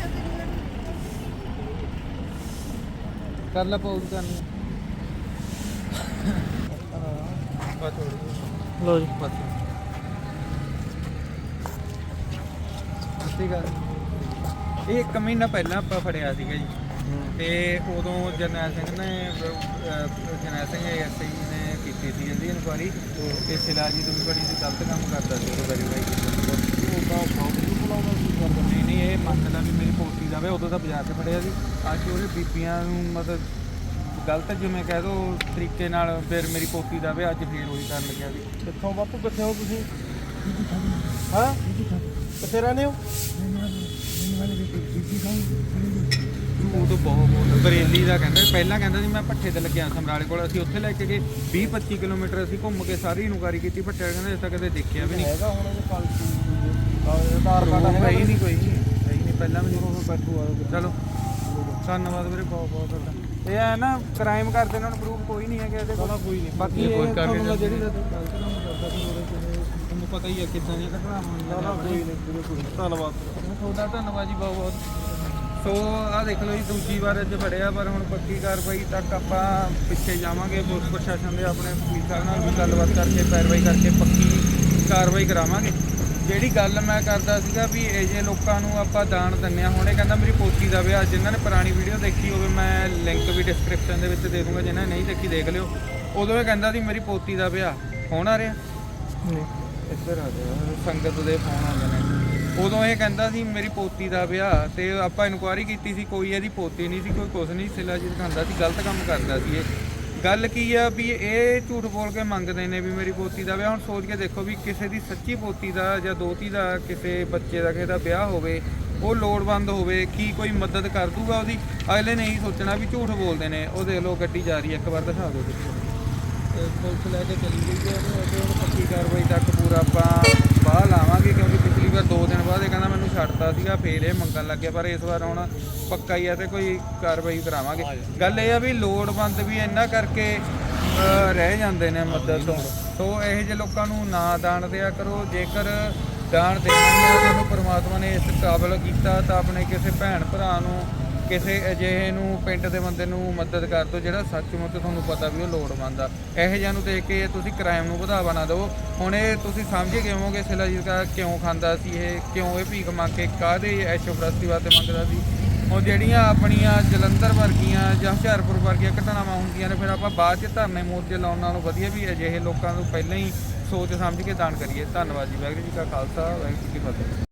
ਕਰ ਲਾ ਪੌਜ਼ ਕਰਨੀ ਬਸ ਥੋੜੀ ਲੋ ਜੀ। ਬਸ। ਠੀਕ ਹੈ ਇਹ ਇੱਕ ਮਹੀਨਾ ਪਹਿਲਾਂ ਆਪਾਂ ਫੜਿਆ ਸੀਗਾ ਜੀ। ਤੇ ਉਦੋਂ ਜਰਨੈਲ ਸਿੰਘ ਨੇ ਅਹ, ਜਰਨੈਲ ਸਿੰਘ ਐਸਆਈ ਨੇ ਕੀਤੀ ਸੀ ਇਹਦੀ ਇਨਕੁਆਰੀ ਤੇ ਸਿਲਾਜੀ ਤੋਂ ਵੀ ਬੜੀ ਸੀ ਗਲਤ ਕੰਮ ਕਰਦਾ ਸੀ ਉਹ ਵੈਰੀਫਾਈ ਕੀਤਾ ਨਹੀਂ ਨਹੀਂ ਇਹ ਮੰਨਦਾ ਵੀ ਮੇਰੀ ਪੋਤੀ ਦਾ ਵੇ ਉਦੋਂ ਤਾਂ ਬਾਜ਼ਾਰ 'ਚ ਫੜਿਆ ਸੀ। ਅੱਜ ਉਹਨੇ ਬੀਬੀਆਂ ਨੂੰ ਮਤਲਬ ਗਲਤ ਜਿਵੇਂ ਕਹਿ ਦੋ ਤਰੀਕੇ ਨਾਲ ਫਿਰ ਮੇਰੀ ਪੋਤੀ ਦਾ ਵੇ ਅੱਜ ਫੇਰ ਉਹੀ ਕਰਨ ਲੱਗਿਆ ਸੀ। ਕਿੱਥੋਂ ਬਾਪੂ ਕਿੱਥੇ ਹੋ ਤੁਸੀਂ? ਹਾਂ? ਕਿੱਥੇ ਰਹਿੰਦੇ ਹੋ? ਉਹ ਤਾਂ ਬਹੁਤ ਬਹੁਤ ਬਰੇਲੀ ਦਾ ਕਹਿੰਦਾ ਪਹਿਲਾਂ ਕਹਿੰਦਾ ਸੀ ਮੈਂ ਭੱਠੇ ਤੇ ਲੱਗਿਆ ਸਮਰਾਲੇ ਕੋਲ। ਅਸੀਂ ਉੱਥੇ ਲੈ ਕੇ ਗਏ। 20 25 ਕਿਲੋਮੀਟਰ ਅਸੀਂ ਘੁੰਮ ਕੇ ਸਾਰੀ ਇਨਕੁਆਰੀ ਕੀਤੀ। ਭੱਠੇ ਕਹਿੰਦੇ ਇਸ ਤਾਂ ਕਦੇ ਦੇਖਿਆ ਵੀ ਨਹੀਂ। ਹੈਗਾ ਹੁਣ ਇਹ ਪਾਲਤੂ ਆਧਾਰ ਕਾਰਡ ਹੈ ਨਹੀਂ ਕੋਈ। ਹੈ ਨਹੀਂ ਪਹਿਲਾਂ ਵੀ ਨਹੀਂ ਬੈਠੂ ਆ ਚਲੋ। ਧੰਨਵਾਦ ਵੀਰੇ ਬਹੁਤ ਬਹੁਤ ਤੁਹਾਡਾ। ਇਹ ਹੈ ਨਾ ਕ੍ਰਾਈਮ ਕਰਦੇ ਇਹਨਾਂ ਨੂੰ ਪ੍ਰੂਫ ਕੋਈ ਨਹੀਂ ਹੈ ਕਿ ਇਹਦੇ ਕੋਲ। ਕੋਈ ਨਹੀਂ। ਬਾਕੀ ਇਹ ਤੁਹਾਨੂੰ ਜਿਹੜੀ ਤੁਹਾਨੂੰ ਪਤਾ ਹੀ ਹੈ ਕਿੱਦਾਂ ਦੀਆਂ ਘਟਨਾਵਾਂ ਹੁੰਦੀਆਂ ਨੇ। ਧੰਨਵਾਦ। ਤੁਹਾਡਾ ਧੰਨਵਾਦ ਜੀ ਬਹੁਤ ਬਹੁਤ। ਸੋ ਆ ਦੇਖ ਲਓ ਜੀ ਦੂਜੀ ਵਾਰ ਅੱਜ ਫੜਿਆ ਪਰ ਹੁਣ ਪੱਕੀ ਕਾਰਵਾਈ ਤੱਕ ਆਪਾਂ ਪਿੱਛੇ ਜਾਵਾਂਗੇ। ਪੁਲਿਸ ਪ੍ਰਸ਼ਾਸਨ ਦੇ ਆਪਣੇ ਪੁਲਿਸ ਸਾਹਿਬ ਨਾਲ ਵੀ ਗੱਲਬਾਤ ਕਰਕੇ ਪੈਰਵਾਈ ਕਰਕੇ ਪੱਕੀ ਕਾਰਵਾਈ ਕਰਾਵਾਂਗੇ। ਜਿਹੜੀ ਗੱਲ ਮੈਂ ਕਰਦਾ ਸੀਗਾ ਵੀ ਇਹ ਜੇ ਲੋਕਾਂ ਨੂੰ ਆਪਾਂ ਦਾਨ ਦਿੰਨੇ ਆ ਹੁਣ ਇਹ ਕਹਿੰਦਾ ਮੇਰੀ ਪੋਤੀ ਦਾ ਵਿਆਹ ਜਿਨ੍ਹਾਂ ਨੇ ਪੁਰਾਣੀ ਵੀਡੀਓ ਦੇਖੀ ਹੋਵੇ ਮੈਂ ਲਿੰਕ ਵੀ ਡਿਸਕ੍ਰਿਪਸ਼ਨ ਦੇ ਵਿੱਚ ਦੇ ਦੂੰਗਾ ਜਿਨ੍ਹਾਂ ਨੇ ਨਹੀਂ ਦੇਖੀ ਦੇਖ ਲਿਓ। ਉਦੋਂ ਇਹ ਕਹਿੰਦਾ ਸੀ ਮੇਰੀ ਪੋਤੀ ਦਾ ਵਿਆਹ। ਹੁਣ ਆ ਰਿਹਾ? ਇੱਧਰ ਆ ਜਾ ਸੰਗਤ ਦੇ ਫੋਨ ਆਉਂਦੇ ਨੇ। ਉਦੋਂ ਇਹ ਕਹਿੰਦਾ ਸੀ ਮੇਰੀ ਪੋਤੀ ਦਾ ਵਿਆਹ ਤੇ ਆਪਾਂ ਇਨਕੁਆਇਰੀ ਕੀਤੀ ਸੀ, ਕੋਈ ਇਹਦੀ ਪੋਤੀ ਨਹੀਂ ਸੀ, ਕੋਈ ਕੁਛ ਨਹੀਂ ਸਿਲਾ ਜੀ ਦਿਖਾਉਂਦਾ ਸੀ, ਗਲਤ ਕੰਮ ਕਰਦਾ ਸੀ ਇਹ। ਗੱਲ ਕੀ ਆ ਵੀ ਇਹ ਝੂਠ ਬੋਲ ਕੇ ਮੰਗਦੇ ਨੇ ਵੀ ਮੇਰੀ ਪੋਤੀ ਦਾ ਵਿਆਹ, ਹੁਣ ਸੋਚ ਕੇ ਦੇਖੋ ਵੀ ਕਿਸੇ ਦੀ ਸੱਚੀ ਪੋਤੀ ਦਾ ਜਾਂ ਦੋਤੀ ਦਾ, ਕਿਸੇ ਬੱਚੇ ਦਾ, ਕਿਸੇ ਦਾ ਵਿਆਹ ਹੋਵੇ, ਉਹ ਲੋੜਵੰਦ ਹੋਵੇ, ਕੀ ਕੋਈ ਮਦਦ ਕਰ ਦੂਗਾ ਉਹਦੀ? ਅਗਲੇ ਨੇ ਇਹੀ ਸੋਚਣਾ ਵੀ ਝੂਠ ਬੋਲਦੇ ਨੇ, ਉਹ ਦੇਖ ਲਓ ਗੱਡੀ ਜਾ ਰਹੀ ਹੈ ਇੱਕ ਵਾਰ ਦਿਖਾ ਦਿਓ ਤੁਸੀਂ। ਪੁਲਿਸ ਲੈ ਕੇ ਚਲੀ ਗਈ ਹੈ ਤੇ ਉਹਦੇ ਹੁਣ ਪੱਕੀ ਕਾਰਵਾਈ ਤੱਕ ਪੂਰਾ ਆਪਾਂ ਬਾਹ ਲਾਵਾਂਗੇ ਕਿਉਂਕਿ ਵਾਰ 2 ਦਿਨ ਬਾਅਦ ਇਹ ਕਹਿੰਦਾ ਮੈਨੂੰ ਛੱਡਤਾ ਸੀਗਾ ਫੇਰ ਇਹ ਮੰਗਣ ਲੱਗਿਆ ਪਰ ਇਸ ਵਾਰ ਹੁਣ ਪੱਕਾ ਹੀ ਹੈ ਤੇ ਕੋਈ ਕਾਰਵਾਈ ਕਰਾਵਾਂਗੇ। ਗੱਲ ਇਹ ਆ ਵੀ ਲੋੜਵੰਦ ਵੀ ਇੰਨਾ ਕਰਕੇ ਰਹਿ ਜਾਂਦੇ ਨੇ ਮਦਦ ਤੋਂ। ਸੋ ਇਹੋ ਜਿਹੇ ਲੋਕਾਂ ਨੂੰ ਨਾ ਦਾਨ ਦਿਆ ਕਰੋ ਜੇਕਰ ਦਾਨ ਦੇਣਾ ਹੈ ਤੁਹਾਨੂੰ ਪ੍ਰਮਾਤਮਾ ਨੇ ਇਸ ਕਾਬਲ ਕੀਤਾ ਤਾਂ ਆਪਣੇ ਕਿਸੇ ਭੈਣ ਭਰਾ ਨੂੰ ਕਿਸੇ ਅਜਿਹੇ ਨੂੰ, ਪਿੰਡ ਦੇ ਬੰਦੇ ਨੂੰ ਮਦਦ ਕਰ ਦਿਓ, ਜਿਹੜਾ ਸੱਚਮੁੱਚ ਤੁਹਾਨੂੰ ਪਤਾ ਵੀ ਉਹ ਲੋੜਵੰਦ ਆ। ਇਹੋ ਜਿਹਾ ਨੂੰ ਦੇਖ ਕੇ ਤੁਸੀਂ ਕ੍ਰਾਈਮ ਨੂੰ ਵਧਾਵਾ ਨਾ ਦਿਓ। ਹੁਣ ਇਹ ਤੁਸੀਂ ਸਮਝ ਗਏ ਹੋਵੋਗੇ ਸਿਲਾਜੀਤ ਦਾ ਕਿਉਂ ਖਾਂਦਾ ਸੀ ਇਹ, ਕਿਉਂ ਇਹ ਭੀਖ ਮੰਗ ਕੇ ਕਾਹਦੇ ਐਸ਼ੋਪ੍ਰਸਤੀ ਵਾਸਤੇ ਮੰਗਦਾ ਸੀ? ਉਹ ਜਿਹੜੀਆਂ ਆਪਣੀਆਂ ਜਲੰਧਰ ਵਰਗੀਆਂ ਜਾਂ ਹੁਸ਼ਿਆਰਪੁਰ ਵਰਗੀਆਂ ਘਟਨਾਵਾਂ ਹੁੰਦੀਆਂ ਨੇ, ਫਿਰ ਆਪਾਂ ਬਾਅਦ 'ਚ ਧਰਨੇ ਮੋਰਚੇ ਲਾਉਣ ਨਾਲੋਂ ਵਧੀਆ ਵੀ ਅਜਿਹੇ ਲੋਕਾਂ ਨੂੰ ਪਹਿਲਾਂ ਹੀ ਸੋਚ ਸਮਝ ਕੇ ਦਾਨ ਕਰੀਏ। ਧੰਨਵਾਦ ਜੀ, ਵਾਹਿਗੁਰੂ ਜੀ ਕਾ ਖਾਲਸਾ, ਵਾਹਿਗੁਰੂ ਜੀ ਕੀ ਫਤਿਹ।